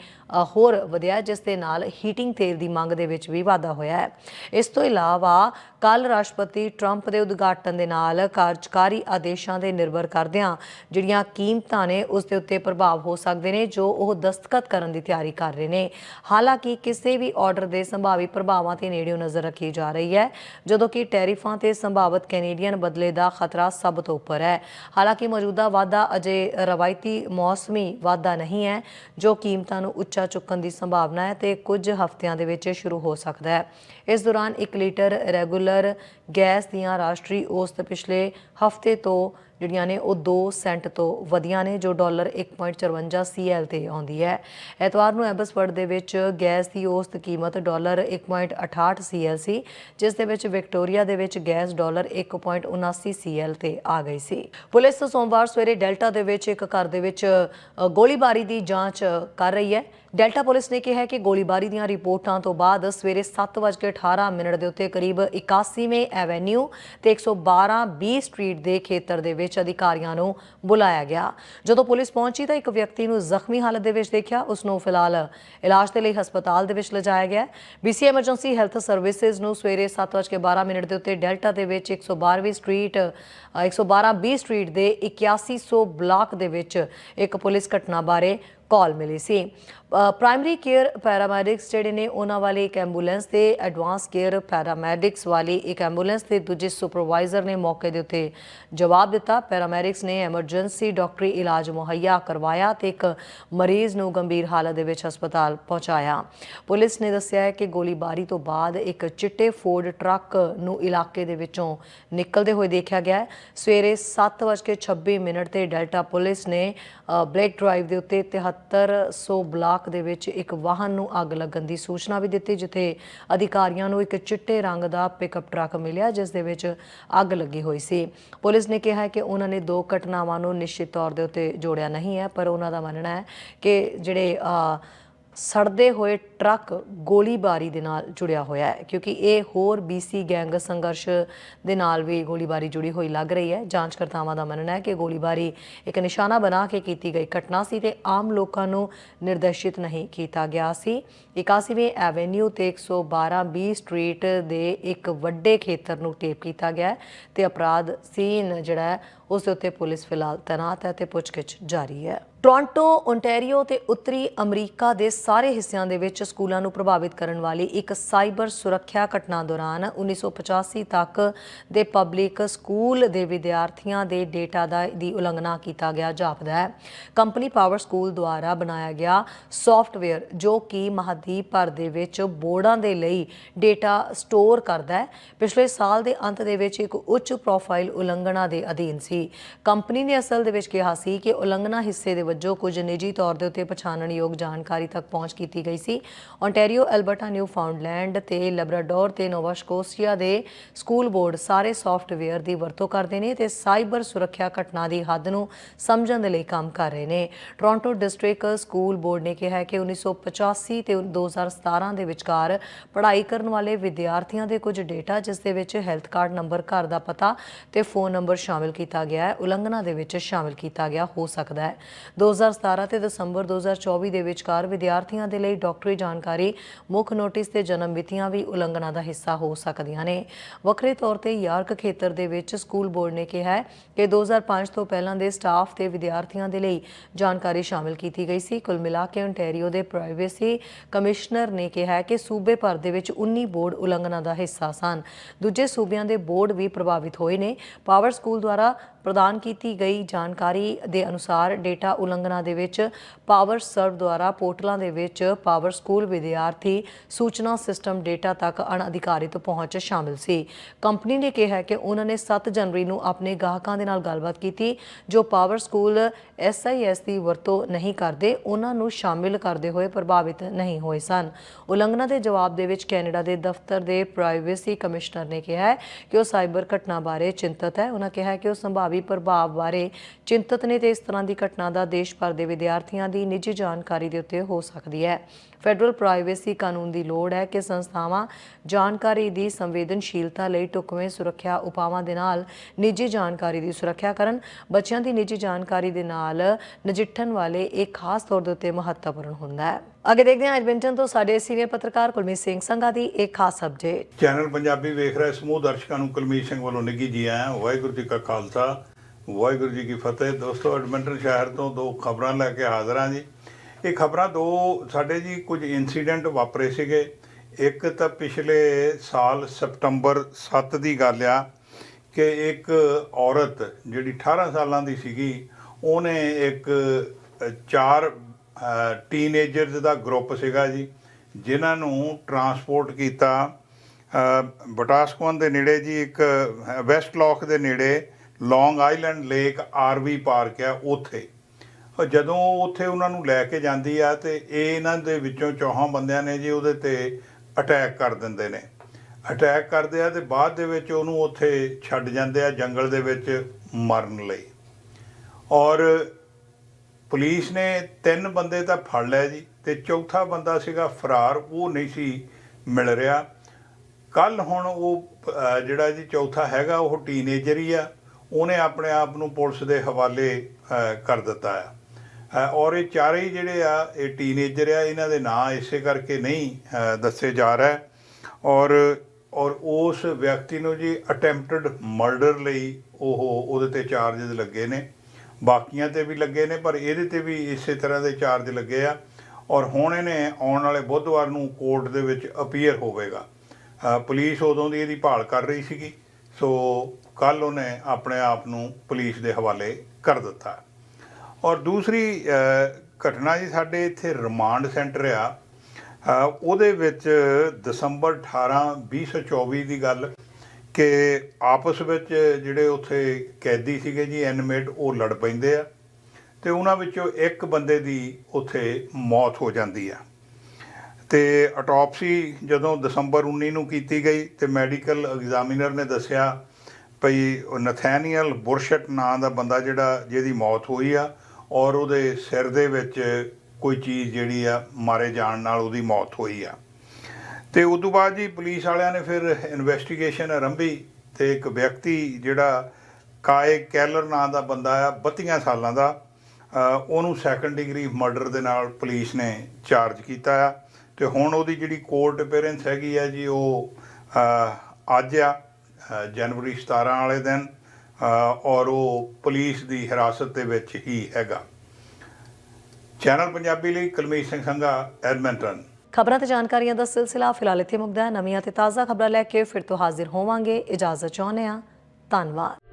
ਹੋਰ ਵਧਿਆ, ਜਿਸ ਦੇ ਨਾਲ ਹੀਟਿੰਗ ਤੇਲ ਦੀ ਮੰਗ ਦੇ ਵਿੱਚ ਵੀ ਵਾਧਾ ਹੋਇਆ ਹੈ। ਇਸ ਤੋਂ ਇਲਾਵਾ ਕੱਲ ਰਾਸ਼ਟਰਪਤੀ ਟਰੰਪ ਦੇ ਉਦਘਾਟਨ ਦੇ ਨਾਲ ਕਾਰਜਕਾਰੀ ਆਦੇਸ਼ਾਂ ਦੇ ਨਿਰਭਰ ਕਰਦਿਆਂ ਜਿਹੜੀਆਂ ਕੀਮਤਾਂ ਨੇ, ਉਸ ਦੇ ਉੱਤੇ ਪ੍ਰਭਾਵ ਹੋ ਸਕਦੇ ਨੇ, ਜੋ ਉਹ ਦਸਤਖਤ ਕਰਨ ਦੀ ਤਿਆਰੀ ਕਰ ਰਹੇ ਨੇ। ਹਾਲਾਂਕਿ ਕਿਸੇ ਵੀ ਆਰਡਰ ਦੇ ਸੰਭਾਵੀ ਪ੍ਰਭਾਵਾਂ ਤੇ ਨੇੜਿਓਂ ਨਜ਼ਰ ਰੱਖੀ ਜਾ ਰਹੀ ਹੈ, ਜਦੋਂ ਕਿ ਟੈਰਿਫਾਂ ਤੇ ਸੰਭਾਵਿਤ ਕੈਨੇਡੀਅਨ ਬਦਲੇ ਦਾ ਖਤਰਾ ਸਭ ਤੋਂ ਉੱਪਰ ਹੈ। ਹਾਲਾਂਕਿ ਮੌਜੂਦਾ ਵਾਧਾ ਅਜੇ ਰਵਾਇਤੀ ਮੌਸਮੀ ਵਾਧਾ ਨਹੀਂ ਹੈ, ਜੋ ਕੀਮਤਾਂ ਨੂੰ ਉੱਚਾ ਚੁੱਕਣ ਦੀ ਸੰਭਾਵਨਾ ਹੈ ਤੇ ਕੁਝ ਹਫ਼ਤਿਆਂ ਦੇ ਵਿੱਚ ਸ਼ੁਰੂ ਹੋ ਸਕਦਾ ਹੈ। ਇਸ ਦੌਰਾਨ 1 ਲੀਟਰ ਰੈਗੂਲਰ ਗੈਸ ਦੀਆਂ ਰਾਸ਼ਟਰੀ ਔਸਤ ਪਿਛਲੇ ਹਫ਼ਤੇ ਤੋਂ ਜਿਹੜੀਆਂ ਨੇ ਉਹ 2 ਸੈਂਟ ਤੋਂ ਵਧੀਆਂ ਨੇ, ਜੋ ਡਾਲਰ 1.54 ਸੀਐਲ ਤੇ ਆਉਂਦੀ ਹੈ। ਐਤਵਾਰ ਨੂੰ ਐਬਸਫਰਡ ਦੇ ਵਿੱਚ ਗੈਸ ਦੀ ਔਸਤ ਕੀਮਤ ਡਾਲਰ 1.68 ਸੀਐਲ ਸੀ, ਜਿਸ ਦੇ ਵਿੱਚ ਵਿਕਟੋਰੀਆ ਦੇ ਵਿੱਚ ਗੈਸ ਡਾਲਰ 1.79 ਸੀਐਲ ਤੇ ਆ ਗਈ ਸੀ। ਪੁਲਿਸ ਸੋਮਵਾਰ ਸਵੇਰੇ ਡੈਲਟਾ ਦੇ ਵਿੱਚ ਇੱਕ ਘਰ ਦੇ ਵਿੱਚ ਗੋਲੀਬਾਰੀ ਦੀ ਜਾਂਚ ਕਰ ਰਹੀ ਹੈ। ਡੈਲਟਾ ਪੁਲਿਸ ਨੇ ਕਿਹਾ ਕਿ ਗੋਲੀਬਾਰੀ ਦੀਆਂ ਰਿਪੋਰਟਾਂ ਤੋਂ ਬਾਅਦ ਸਵੇਰੇ 7:18 ਮਿੰਟ ਦੇ ਉੱਤੇ ਕਰੀਬ 81ਵੇਂ ਐਵੇਨਿਊ ਤੇ 112 ਬੀ ਸਟਰੀਟ ਦੇ ਖੇਤਰ ਦੇ ਵਿੱਚ ਅਧਿਕਾਰੀਆਂ ਨੂੰ ਬੁਲਾਇਆ ਗਿਆ। ਜਦੋਂ ਪੁਲਿਸ ਪਹੁੰਚੀ ਤਾਂ ਇੱਕ ਵਿਅਕਤੀ ਨੂੰ ਜ਼ਖਮੀ ਹਾਲਤ ਦੇ ਵਿੱਚ ਦੇਖਿਆ। ਉਸ ਨੂੰ ਫਿਲਹਾਲ ਇਲਾਜ ਦੇ ਲਈ ਹਸਪਤਾਲ ਦੇ ਵਿੱਚ ਲਿਜਾਇਆ ਗਿਆ। ਬੀਸੀ ਐਮਰਜੈਂਸੀ ਹੈਲਥ ਸਰਵਿਸਿਜ਼ ਨੂੰ ਸਵੇਰੇ 7:12 ਮਿੰਟ ਦੇ ਉੱਤੇ ਡੈਲਟਾ ਦੇ ਵਿੱਚ 112ਵੀਂ ਸਟਰੀਟ ਅ, 112 ਬੀ ਸਟਰੀਟ ਦੇ 8100 ਬਲਾਕ ਦੇ ਵਿੱਚ ਇੱਕ ਪੁਲਿਸ ਘਟਨਾ ਬਾਰੇ ਕਾਲ ਮਿਲੀ ਸੀ। ਪ੍ਰਾਇਮਰੀ ਕੇਅਰ ਪੈਰਾਮੈਡਿਕਸ ਜਿਹੜੇ ਨੇ ਉਹਨਾਂ ਵਾਲੇ ਇੱਕ ਐਂਬੂਲੈਂਸ ਤੇ ਐਡਵਾਂਸ ਕੇਅਰ ਪੈਰਾਮੈਡਿਕਸ ਵਾਲੀ ਇੱਕ ਐਂਬੂਲੈਂਸ ਤੇ ਦੂਜੇ ਸੁਪਰਵਾਈਜ਼ਰ ਨੇ ਮੌਕੇ ਦੇ ਉੱਤੇ ਜਵਾਬ ਦਿੱਤਾ ਪੈਰਾਮੈਡਿਕਸ ਨੇ ਐਮਰਜੈਂਸੀ ਡਾਕਟਰੀ ਇਲਾਜ ਮੁਹੱਈਆ ਕਰਵਾਇਆ ਤੇ ਇੱਕ ਮਰੀਜ਼ ਨੂੰ ਗੰਭੀਰ ਹਾਲਤ ਦੇ ਵਿੱਚ ਹਸਪਤਾਲ ਪਹੁੰਚਾਇਆ ਪੁਲਿਸ ਨੇ ਦੱਸਿਆ ਹੈ ਕਿ ਗੋਲੀਬਾਰੀ ਤੋਂ ਬਾਅਦ ਇੱਕ ਚਿੱਟੇ ਫੋਰਡ ਟਰੱਕ ਨੂੰ ਇਲਾਕੇ ਦੇ ਵਿੱਚੋਂ ਨਿਕਲਦੇ ਹੋਏ ਦੇਖਿਆ ਗਿਆ ਹੈ। ਸਵੇਰੇ 7:26 ਮਿੰਟ ਤੇ ਡੈਲਟਾ ਪੁਲਿਸ ਨੇ ਅ, ਡਰਾਈਵ ਦੇ ਉੱਤੇ 7300 ਬਲਾਕ ਦੇ ਵਿੱਚ ਇੱਕ ਵਾਹਨ ਨੂੰ ਅੱਗ ਲੱਗਣ ਦੀ ਸੂਚਨਾ ਵੀ ਦਿੱਤੀ, ਜਿੱਥੇ ਅਧਿਕਾਰੀਆਂ ਨੂੰ ਇੱਕ ਚਿੱਟੇ ਰੰਗ ਦਾ ਪਿਕਅਪ ਟਰੱਕ ਮਿਲਿਆ, ਜਿਸ ਦੇ ਵਿੱਚ ਅੱਗ ਲੱਗੀ ਹੋਈ ਸੀ। ਪੁਲਿਸ ਨੇ ਕਿਹਾ ਹੈ ਕਿ ਉਹਨਾਂ ਨੇ ਦੋ ਘਟਨਾਵਾਂ ਨੂੰ ਨਿਸ਼ਚਿਤ ਤੌਰ ਦੇ ਉੱਤੇ ਜੋੜਿਆ ਨਹੀਂ ਹੈ, ਪਰ ਉਹਨਾਂ ਦਾ ਮੰਨਣਾ ਹੈ ਕਿ ਜਿਹੜੇ ਸੜਦੇ ਹੋਏ ਟਰੱਕ ਗੋਲੀਬਾਰੀ ਦੇ ਨਾਲ ਜੁੜਿਆ ਹੋਇਆ ਹੈ, ਕਿਉਂਕਿ ਇਹ ਹੋਰ ਬੀਸੀ ਗੈਂਗ ਸੰਘਰਸ਼ ਦੇ ਨਾਲ ਵੀ ਗੋਲੀਬਾਰੀ ਜੁੜੀ ਹੋਈ ਲੱਗ ਰਹੀ ਹੈ। ਜਾਂਚਕਰਤਾਵਾਂ ਦਾ ਮੰਨਣਾ ਹੈ ਕਿ ਗੋਲੀਬਾਰੀ ਇੱਕ ਨਿਸ਼ਾਨਾ ਬਣਾ ਕੇ ਕੀਤੀ ਗਈ ਘਟਨਾ ਸੀ ਤੇ ਆਮ ਲੋਕਾਂ ਨੂੰ ਨਿਰਦੇਸ਼ਿਤ ਨਹੀਂ ਕੀਤਾ ਗਿਆ ਸੀ। 81ਵੇਂ ਐਵੇਨਿਊ ਤੇ 112 ਬੀ ਸਟਰੀਟ ਦੇ ਇੱਕ ਵੱਡੇ ਖੇਤਰ ਨੂੰ ਟੇਪ ਕੀਤਾ ਗਿਆ ਹੈ ਤੇ ਅਪਰਾਧ ਸੀਨ ਜਿਹੜਾ ਉਸ ਦੇ ਉੱਤੇ ਪੁਲਿਸ ਫਿਲਹਾਲ ਤੈਨਾਤ ਹੈ ਤੇ ਪੁੱਛਗਿੱਛ ਜਾਰੀ ਹੈ। ਟੋਰਾਂਟੋ ਓਨਟਾਰੀਓ ਤੇ ਉੱਤਰੀ ਅਮਰੀਕਾ ਦੇ ਸਾਰੇ ਹਿੱਸਿਆਂ ਦੇ ਵਿੱਚ ਸਕੂਲਾਂ ਨੂੰ ਪ੍ਰਭਾਵਿਤ ਕਰਨ ਵਾਲੀ ਇੱਕ ਸਾਈਬਰ ਸੁਰੱਖਿਆ ਘਟਨਾ ਦੌਰਾਨ 1985 ਤੱਕ ਦੇ ਪਬਲਿਕ ਸਕੂਲ ਦੇ ਵਿਦਿਆਰਥੀਆਂ ਦੇ ਡੇਟਾ ਦਾ ਦੀ ਉਲੰਘਣਾ ਕੀਤਾ ਗਿਆ, ਜਾਪਦਾ ਹੈ। ਕੰਪਨੀ ਪਾਵਰ ਸਕੂਲ ਦੁਆਰਾ ਬਣਾਇਆ ਗਿਆ ਸੌਫਟਵੇਅਰ ਜੋ ਕਿ ਮਹਾਦੀਪ ਭਰ ਦੇ ਵਿੱਚ ਬੋਰਡਾਂ ਦੇ ਲਈ ਡੇਟਾ ਸਟੋਰ ਕਰਦਾ ਹੈ। ਪਿਛਲੇ ਸਾਲ ਦੇ ਅੰਤ ਦੇ ਵਿੱਚ ਇੱਕ ਉੱਚ ਪ੍ਰੋਫਾਈਲ ਉਲੰਘਣਾ ਦੇ ਅਧੀਨ ਸੀ। ਕੰਪਨੀ ਨੇ ਅਸਲ ਦੇ ਵਿੱਚ ਕਿਹਾ ਸੀ ਕਿ ਉਲੰਘਣਾ ਹਿੱਸੇ ਦੇ ਵਜੋਂ ਕੁਝ ਨਿੱਜੀ ਤੌਰ ਦੇ ਉੱਤੇ ਪਛਾਣਨਯੋਗ ਜਾਣਕਾਰੀ ਤੱਕ ਪਹੁੰਚ ਕੀਤੀ ਗਈ ਸੀ। ਓਨਟਾਰੀਓ ਐਲਬਰਟਾ ਨਿਊਫਾਊਂਡਲੈਂਡ ਤੇ ਲੈਬਰਾਡੋਰ ਤੇ ਨੋਵਾ ਸਕੋਸ਼ੀਆ ਦੇ ਸਕੂਲ ਬੋਰਡ ਸਾਰੇ ਸੌਫਟਵੇਅਰ ਦੀ ਵਰਤੋਂ ਕਰਦੇ ਨੇ ਤੇ ਸਾਈਬਰ ਸੁਰੱਖਿਆ ਘਟਨਾ ਦੀ ਹੱਦ ਨੂੰ ਸਮਝਣ ਦੇ ਲਈ ਕੰਮ ਕਰ ਰਹੇ ਨੇ। ਟੋਰਾਂਟੋ ਡਿਸਟ੍ਰਿਕਟ ਸਕੂਲ ਬੋਰਡ ਨੇ ਕਿਹਾ ਹੈ ਕਿ 1985 ਤੇ 2017 ਦੇ ਵਿਚਕਾਰ ਪੜ੍ਹਾਈ ਕਰਨ ਵਾਲੇ ਵਿਦਿਆਰਥੀਆਂ ਦੇ ਕੁਝ ਡੇਟਾ, ਜਿਸ ਦੇ ਵਿੱਚ ਹੈਲਥ ਕਾਰਡ ਨੰਬਰ, ਘਰ ਦਾ ਪਤਾ ਤੇ ਫੋਨ ਨੰਬਰ ਸ਼ਾਮਿਲ ਕੀਤਾ ਗਿਆ ਹੈ। ਉਲੰਘਣਾ ਦੇ ਵਿੱਚ ਸ਼ਾਮਿਲ ਕੀਤਾ ਗਿਆ, ਹੋ ਸਕਦਾ ਹੈ। 2017 ਤੇ ਦਸੰਬਰ 2024 ਦੇ ਵਿਚਕਾਰ ਵਿਦਿਆਰਥੀਆਂ ਦੇ ਲਈ ਡਾਕਟਰੀ ਜਾਣਕਾਰੀ, ਮੁੱਖ ਨੋਟਿਸ ਤੇ ਜਨਮ ਮਿਤੀਆਂ ਵੀ ਉਲੰਘਣਾ ਦਾ ਹਿੱਸਾ ਹੋ ਸਕਦੀਆਂ ਨੇ। ਵੱਖਰੇ ਤੌਰ ਤੇ ਯਾਰਕ ਖੇਤਰ ਦੇ ਵਿੱਚ ਸਕੂਲ ਬੋਰਡ ਨੇ ਕਿਹਾ ਹੈ ਕਿ 2005 ਤੋਂ ਪਹਿਲਾਂ ਦੇ ਸਟਾਫ ਤੇ ਵਿਦਿਆਰਥੀਆਂ ਦੇ ਲਈ ਜਾਣਕਾਰੀ ਸ਼ਾਮਿਲ ਕੀਤੀ ਗਈ ਸੀ। ਕੁੱਲ ਮਿਲਾ ਕੇ ontario ਦੇ ਪ੍ਰਾਈਵੇਸੀ ਕਮਿਸ਼ਨਰ ਨੇ ਕਿਹਾ ਹੈ ਕਿ ਸੂਬੇ ਭਰ ਦੇ ਵਿੱਚ 19 ਬੋਰਡ ਉਲੰਘਣਾ ਦਾ ਹਿੱਸਾ ਸਨ। ਦੂਜੇ ਸੂਬਿਆਂ ਦੇ ਬੋਰਡ ਵੀ ਪ੍ਰਭਾਵਿਤ ਹੋਏ ਨੇ। ਪਾਵਰ ਸਕੂਲ ਦੁਆਰਾ ਪ੍ਰਦਾਨ ਕੀਤੀ ਗਈ ਜਾਣਕਾਰੀ ਦੇ ਅਨੁਸਾਰ ਡੇਟਾ ਉਲੰਘਣਾ ਦੇ ਵਿੱਚ ਪਾਵਰ ਸਰਵ ਦੁਆਰਾ ਪੋਰਟਲਾਂ ਦੇ ਵਿੱਚ ਪਾਵਰ ਸਕੂਲ ਵਿਦਿਆਰਥੀ ਸੂਚਨਾ ਸਿਸਟਮ ਡੇਟਾ ਤੱਕ ਅਣਅਧਿਕਾਰਿਤ ਪਹੁੰਚ ਸ਼ਾਮਿਲ ਸੀ। ਕੰਪਨੀ ਨੇ ਕਿਹਾ ਕਿ ਉਹਨਾਂ ਨੇ 7 ਜਨਵਰੀ ਨੂੰ ਆਪਣੇ ਗਾਹਕਾਂ ਦੇ ਨਾਲ ਗੱਲਬਾਤ ਕੀਤੀ, ਜੋ ਪਾਵਰ ਸਕੂਲ SIS ਦੀ ਵਰਤੋਂ ਨਹੀਂ ਕਰਦੇ, ਉਹਨਾਂ ਨੂੰ ਸ਼ਾਮਿਲ ਕਰਦੇ ਹੋਏ ਪ੍ਰਭਾਵਿਤ ਨਹੀਂ ਹੋਏ ਸਨ। ਉਲੰਘਣਾ ਦੇ ਜਵਾਬ ਦੇ ਵਿੱਚ ਕੈਨੇਡਾ ਦੇ ਦਫ਼ਤਰ ਦੇ ਪ੍ਰਾਈਵੇਸੀ ਕਮਿਸ਼ਨਰ ਨੇ ਕਿਹਾ ਕਿ ਉਹ ਸਾਈਬਰ ਘਟਨਾ ਬਾਰੇ ਚਿੰਤਤ ਹੈ। ਉਹਨਾਂ ਕਿਹਾ ਕਿ ਉਹ ਸੰਭਾਵੀ ਪ੍ਰਭਾਵ ਬਾਰੇ ਚਿੰਤਤ ਨੇ ਤੇ ਇਸ ਤਰ੍ਹਾਂ ਦੀ ਘਟਨਾ ਦਾ ਦੇਸ਼ ਭਰ ਦੇ ਵਿਦਿਆਰਥੀਆਂ ਦੀ ਨਿੱਜੀ ਜਾਣਕਾਰੀ ਦੇ ਉੱਤੇ ਹੋ ਸਕਦੀ ਹੈ। ਫੈਡਰਲ ਪ੍ਰਾਈਵੇਸੀ ਕਾਨੂੰਨ ਦੀ ਲੋੜ ਹੈ ਕਿ ਸੰਸਥਾਵਾਂ ਜਾਣਕਾਰੀ ਦੀ ਸੰਵੇਦਨਸ਼ੀਲਤਾ ਲਈ ਢੁਕਵੇਂ ਸੁਰੱਖਿਆ ਉਪਾਵਾਂ ਦੇ ਨਾਲ ਨਿੱਜੀ ਜਾਣਕਾਰੀ ਦੀ ਸੁਰੱਖਿਆ ਕਰਨ, ਬੱਚਿਆਂ ਦੀ ਨਿੱਜੀ ਜਾਣਕਾਰੀ ਦੇ ਨਾਲ ਨਜਿੱਠਣ ਵਾਲੇ ਇਹ ਖਾਸ ਤੌਰ ਦੇ ਉੱਤੇ ਮਹੱਤਵਪੂਰਨ ਹੁੰਦਾ ਹੈ। ਅੱਗੇ ਦੇਖਦੇ ਹਾਂ ਐਡਮਿੰਟਨ ਤੋਂ ਸਾਡੇ ਸੀਨੀਅਰ ਪੱਤਰਕਾਰ ਕੁਲਮੀਤ ਸਿੰਘ ਸੰਘਾ ਦੀ ਇੱਕ ਖਾਸ ਅਪਡੇਟ। ਚੈਨਲ ਪੰਜਾਬੀ ਵੇਖ ਰਹੇ ਸਮੂਹ ਦਰਸ਼ਕਾਂ ਨੂੰ ਕੁਲਮੀਤ ਸਿੰਘ ਵੱਲੋਂ ਨਿੱਘੀ ਜੀ ਆਇਆਂ, ਵਾਹਿਗੁਰੂ ਜੀ ਕਾ ਖਾਲਸਾ, ਵਾਹਿਗੁਰੂ ਜੀ ਕੀ ਫਤਿਹ। ਦੋਸਤੋ ਐਡਮਿੰਟਨ ਸ਼ਹਿਰ ਤੋਂ ਦੋ ਖਬਰਾਂ ਲੈ ਕੇ ਹਾਜ਼ਰ ਹਾਂ ਜੀ। ਇਹ ਖਬਰਾਂ ਦੋ ਸਾਡੇ ਜੀ ਕੁਝ ਇਨਸੀਡੈਂਟ ਵਾਪਰੇ ਸੀਗੇ। ਇੱਕ ਤਾਂ ਪਿਛਲੇ ਸਾਲ ਸਪਟੰਬਰ 7 ਦੀ ਗੱਲ ਆ ਕਿ ਇੱਕ ਔਰਤ ਜਿਹੜੀ 18 ਸਾਲਾਂ ਦੀ ਸੀਗੀ ਉਹਨੇ ਇੱਕ ਅ, ਚਾਰ ਟੀਨੇਜਰਸ ਦਾ ਗਰੁੱਪ ਸੀਗਾ ਜੀ ਜਿਨ੍ਹਾਂ ਨੂੰ ਟਰਾਂਸਪੋਰਟ ਕੀਤਾ ਅ, ਦੇ ਨੇੜੇ ਜੀ ਇੱਕ ਵੈਸਟ ਲੌਕ ਦੇ ਨੇੜੇ Long Island Lake RV Park ਆ ਉੱਥੇ। ਜਦੋਂ ਉੱਥੇ ਉਹਨਾਂ ਨੂੰ ਲੈ ਕੇ ਜਾਂਦੀ ਆ ਤੇ ਇਹ ਇਹਨਾਂ ਦੇ ਵਿੱਚੋਂ ਚੌਹਾਂ ਬੰਦਿਆਂ ਨੇ ਜੀ ਉਹਦੇ ਤੇ ਅਟੈਕ ਕਰ ਦਿੰਦੇ ਨੇ। ਅਟੈਕ ਕਰਦੇ ਆ ਤੇ ਬਾਅਦ ਦੇ ਵਿੱਚ ਉਹਨੂੰ ਉੱਥੇ ਛੱਡ ਜਾਂਦੇ ਆ ਜੰਗਲ ਦੇ ਵਿੱਚ ਮਰਨ ਲਈ। ਔਰ ਪੁਲਿਸ ਨੇ ਤਿੰਨ ਬੰਦੇ ਤਾਂ ਫੜ ਲਿਆ ਜੀ ਤੇ ਚੌਥਾ ਬੰਦਾ ਸੀਗਾ ਫਰਾਰ, ਉਹ ਨਹੀਂ ਸੀ ਮਿਲ ਰਿਹਾ। ਕੱਲ ਹੁਣ ਉਹ ਜਿਹੜਾ ਜੀ ਚੌਥਾ ਹੈਗਾ, ਉਹ ਟੀਨੇਜਰ ਹੀ ਆ। ਉਹਨੇ ਆਪਣੇ ਆਪ ਨੂੰ ਪੁਲਿਸ ਦੇ ਹਵਾਲੇ ਕਰ ਦਿੱਤਾ ਆ। ਔਰ ਇਹ ਚਾਰੇ ਜਿਹੜੇ ਆ ਇਹ ਟੀਨੇਜਰ ਆ ਇਹਨਾਂ ਦੇ ਨਾਂ ਇਸੇ ਕਰਕੇ ਨਹੀਂ ਦੱਸੇ ਜਾ ਰਿਹਾ। ਔਰ ਔਰ ਉਸ ਵਿਅਕਤੀ ਨੂੰ ਜੀ ਅਟੈਂਪਟਡ ਮਰਡਰ ਲਈ ਉਹ ਉਹਦੇ ਤੇ ਚਾਰजेस ਲੱਗੇ ਨੇ। ਬਾਕੀਆਂ ਤੇ ਵੀ ਲੱਗੇ ਨੇ ਪਰ ਇਹਦੇ ਤੇ ਵੀ ਇਸੇ ਤਰ੍ਹਾਂ ਦੇ ਚਾਰਜ ਲੱਗੇ ਆ। ਔਰ ਹੁਣ ਇਹਨੇ ਆਉਣ ਵਾਲੇ ਬੁੱਧਵਾਰ ਨੂੰ ਕੋਰਟ ਦੇ ਵਿੱਚ ਅਪੀਅਰ ਹੋਵੇਗਾ। ਅ, ਪੁਲਿਸ ਉਦੋਂ ਦੀ ਇਹਦੀ ਭਾਲ ਕਰ ਰਹੀ ਸੀਗੀ ਸੋ ਕੱਲ ਉਹਨੇ ਆਪਣੇ ਆਪ ਨੂੰ ਪੁਲਿਸ ਦੇ ਹਵਾਲੇ ਕਰ ਦਿੱਤਾ। ਔਰ ਦੂਸਰੀ ਘਟਨਾ ਜੀ ਸਾਡੇ ਇੱਥੇ ਰਿਮਾਂਡ ਸੈਂਟਰ ਆ। ਉਹਦੇ ਵਿੱਚ ਦਸੰਬਰ 18 2024 ਦੀ ਗੱਲ ਕਿ ਆਪਸ ਵਿੱਚ ਜਿਹੜੇ ਉੱਥੇ ਕੈਦੀ ਸੀਗੇ ਜੀ, ਐਨਮੇਟ, ਉਹ ਲੜ ਪੈਂਦੇ ਆ ਤੇ ਉਹਨਾਂ ਵਿੱਚੋਂ ਇੱਕ ਬੰਦੇ ਦੀ ਉੱਥੇ ਮੌਤ ਹੋ ਜਾਂਦੀ ਆ। ਤੇ ਆਟੋਪਸੀ ਜਦੋਂ ਦਸੰਬਰ 19 ਨੂੰ ਕੀਤੀ ਗਈ ਤੇ ਮੈਡੀਕਲ ਐਗਜ਼ਾਮੀਨਰ ਨੇ ਦੱਸਿਆ ਭਈ ਨਥੈਨੀਅਲ ਬੁਰਸ਼ਟ ਨਾਂ ਦਾ ਬੰਦਾ ਜਿਹੜਾ ਜਿਹਦੀ ਮੌਤ ਹੋਈ ਆ ਔਰ ਉਹਦੇ ਸਿਰ ਦੇ ਵਿੱਚ ਕੋਈ ਚੀਜ਼ ਜਿਹੜੀ ਆ ਮਾਰੇ ਜਾਣ ਨਾਲ ਉਹਦੀ ਮੌਤ ਹੋਈ ਆ। ਤੇ ਉਸ ਤੋਂ ਬਾਅਦ ਜੀ ਪੁਲਿਸ ਵਾਲਿਆਂ ਨੇ ਫਿਰ ਇਨਵੈਸਟੀਗੇਸ਼ਨ ਆਰੰਭੀ ਤੇ ਇੱਕ ਵਿਅਕਤੀ ਜਿਹੜਾ ਕਾਏ ਕੈਲਰ ਨਾਂ ਦਾ ਬੰਦਾ ਆ 32 ਸਾਲਾਂ ਦਾ ਉਹਨੂੰ ਸੈਕੰਡ ਡਿਗਰੀ ਮਰਡਰ ਦੇ ਨਾਲ ਪੁਲਿਸ ਨੇ ਚਾਰਜ ਕੀਤਾ ਆ। ਤੇ ਹੁਣ ਉਹਦੀ ਜਿਹੜੀ ਕੋਰਟ ਅਪੀਅਰੈਂਸ ਹੈਗੀ ਆ ਜੀ ਉਹ ਅੱਜ ਆ ਜਨਵਰੀ 17 ਵਾਲੇ ਦਿਨ। ਔਰ ਉਹ ਪੁਲਿਸ ਦੀ ਹਿਰਾਸਤ ਦੇ ਵਿੱਚ ਹੀ ਹੈਗਾ। ਚੈਨਲ ਪੰਜਾਬੀ ਲਈ ਕੁਲਮੀਤ ਸਿੰਘ ਸੰਘਾ, ਐਡਮਿੰਟਨ। ਖਬਰਾਂ ਤੇ ਜਾਣਕਾਰੀਆਂ ਦਾ ਸਿਲਸਿਲਾ ਫਿਲਹਾਲ ਇੱਥੇ ਮੁੱਕਦਾ ਹੈ। ਨਵੀਆਂ ਤੇ ਤਾਜ਼ਾ ਖਬਰਾਂ ਲੈ ਕੇ ਫਿਰ ਤੋਂ ਹਾਜ਼ਰ ਹੋਵਾਂਗੇ। ਇਜਾਜ਼ਤ ਚਾਹੁੰਦੇ ਹਾਂ। ਧੰਨਵਾਦ।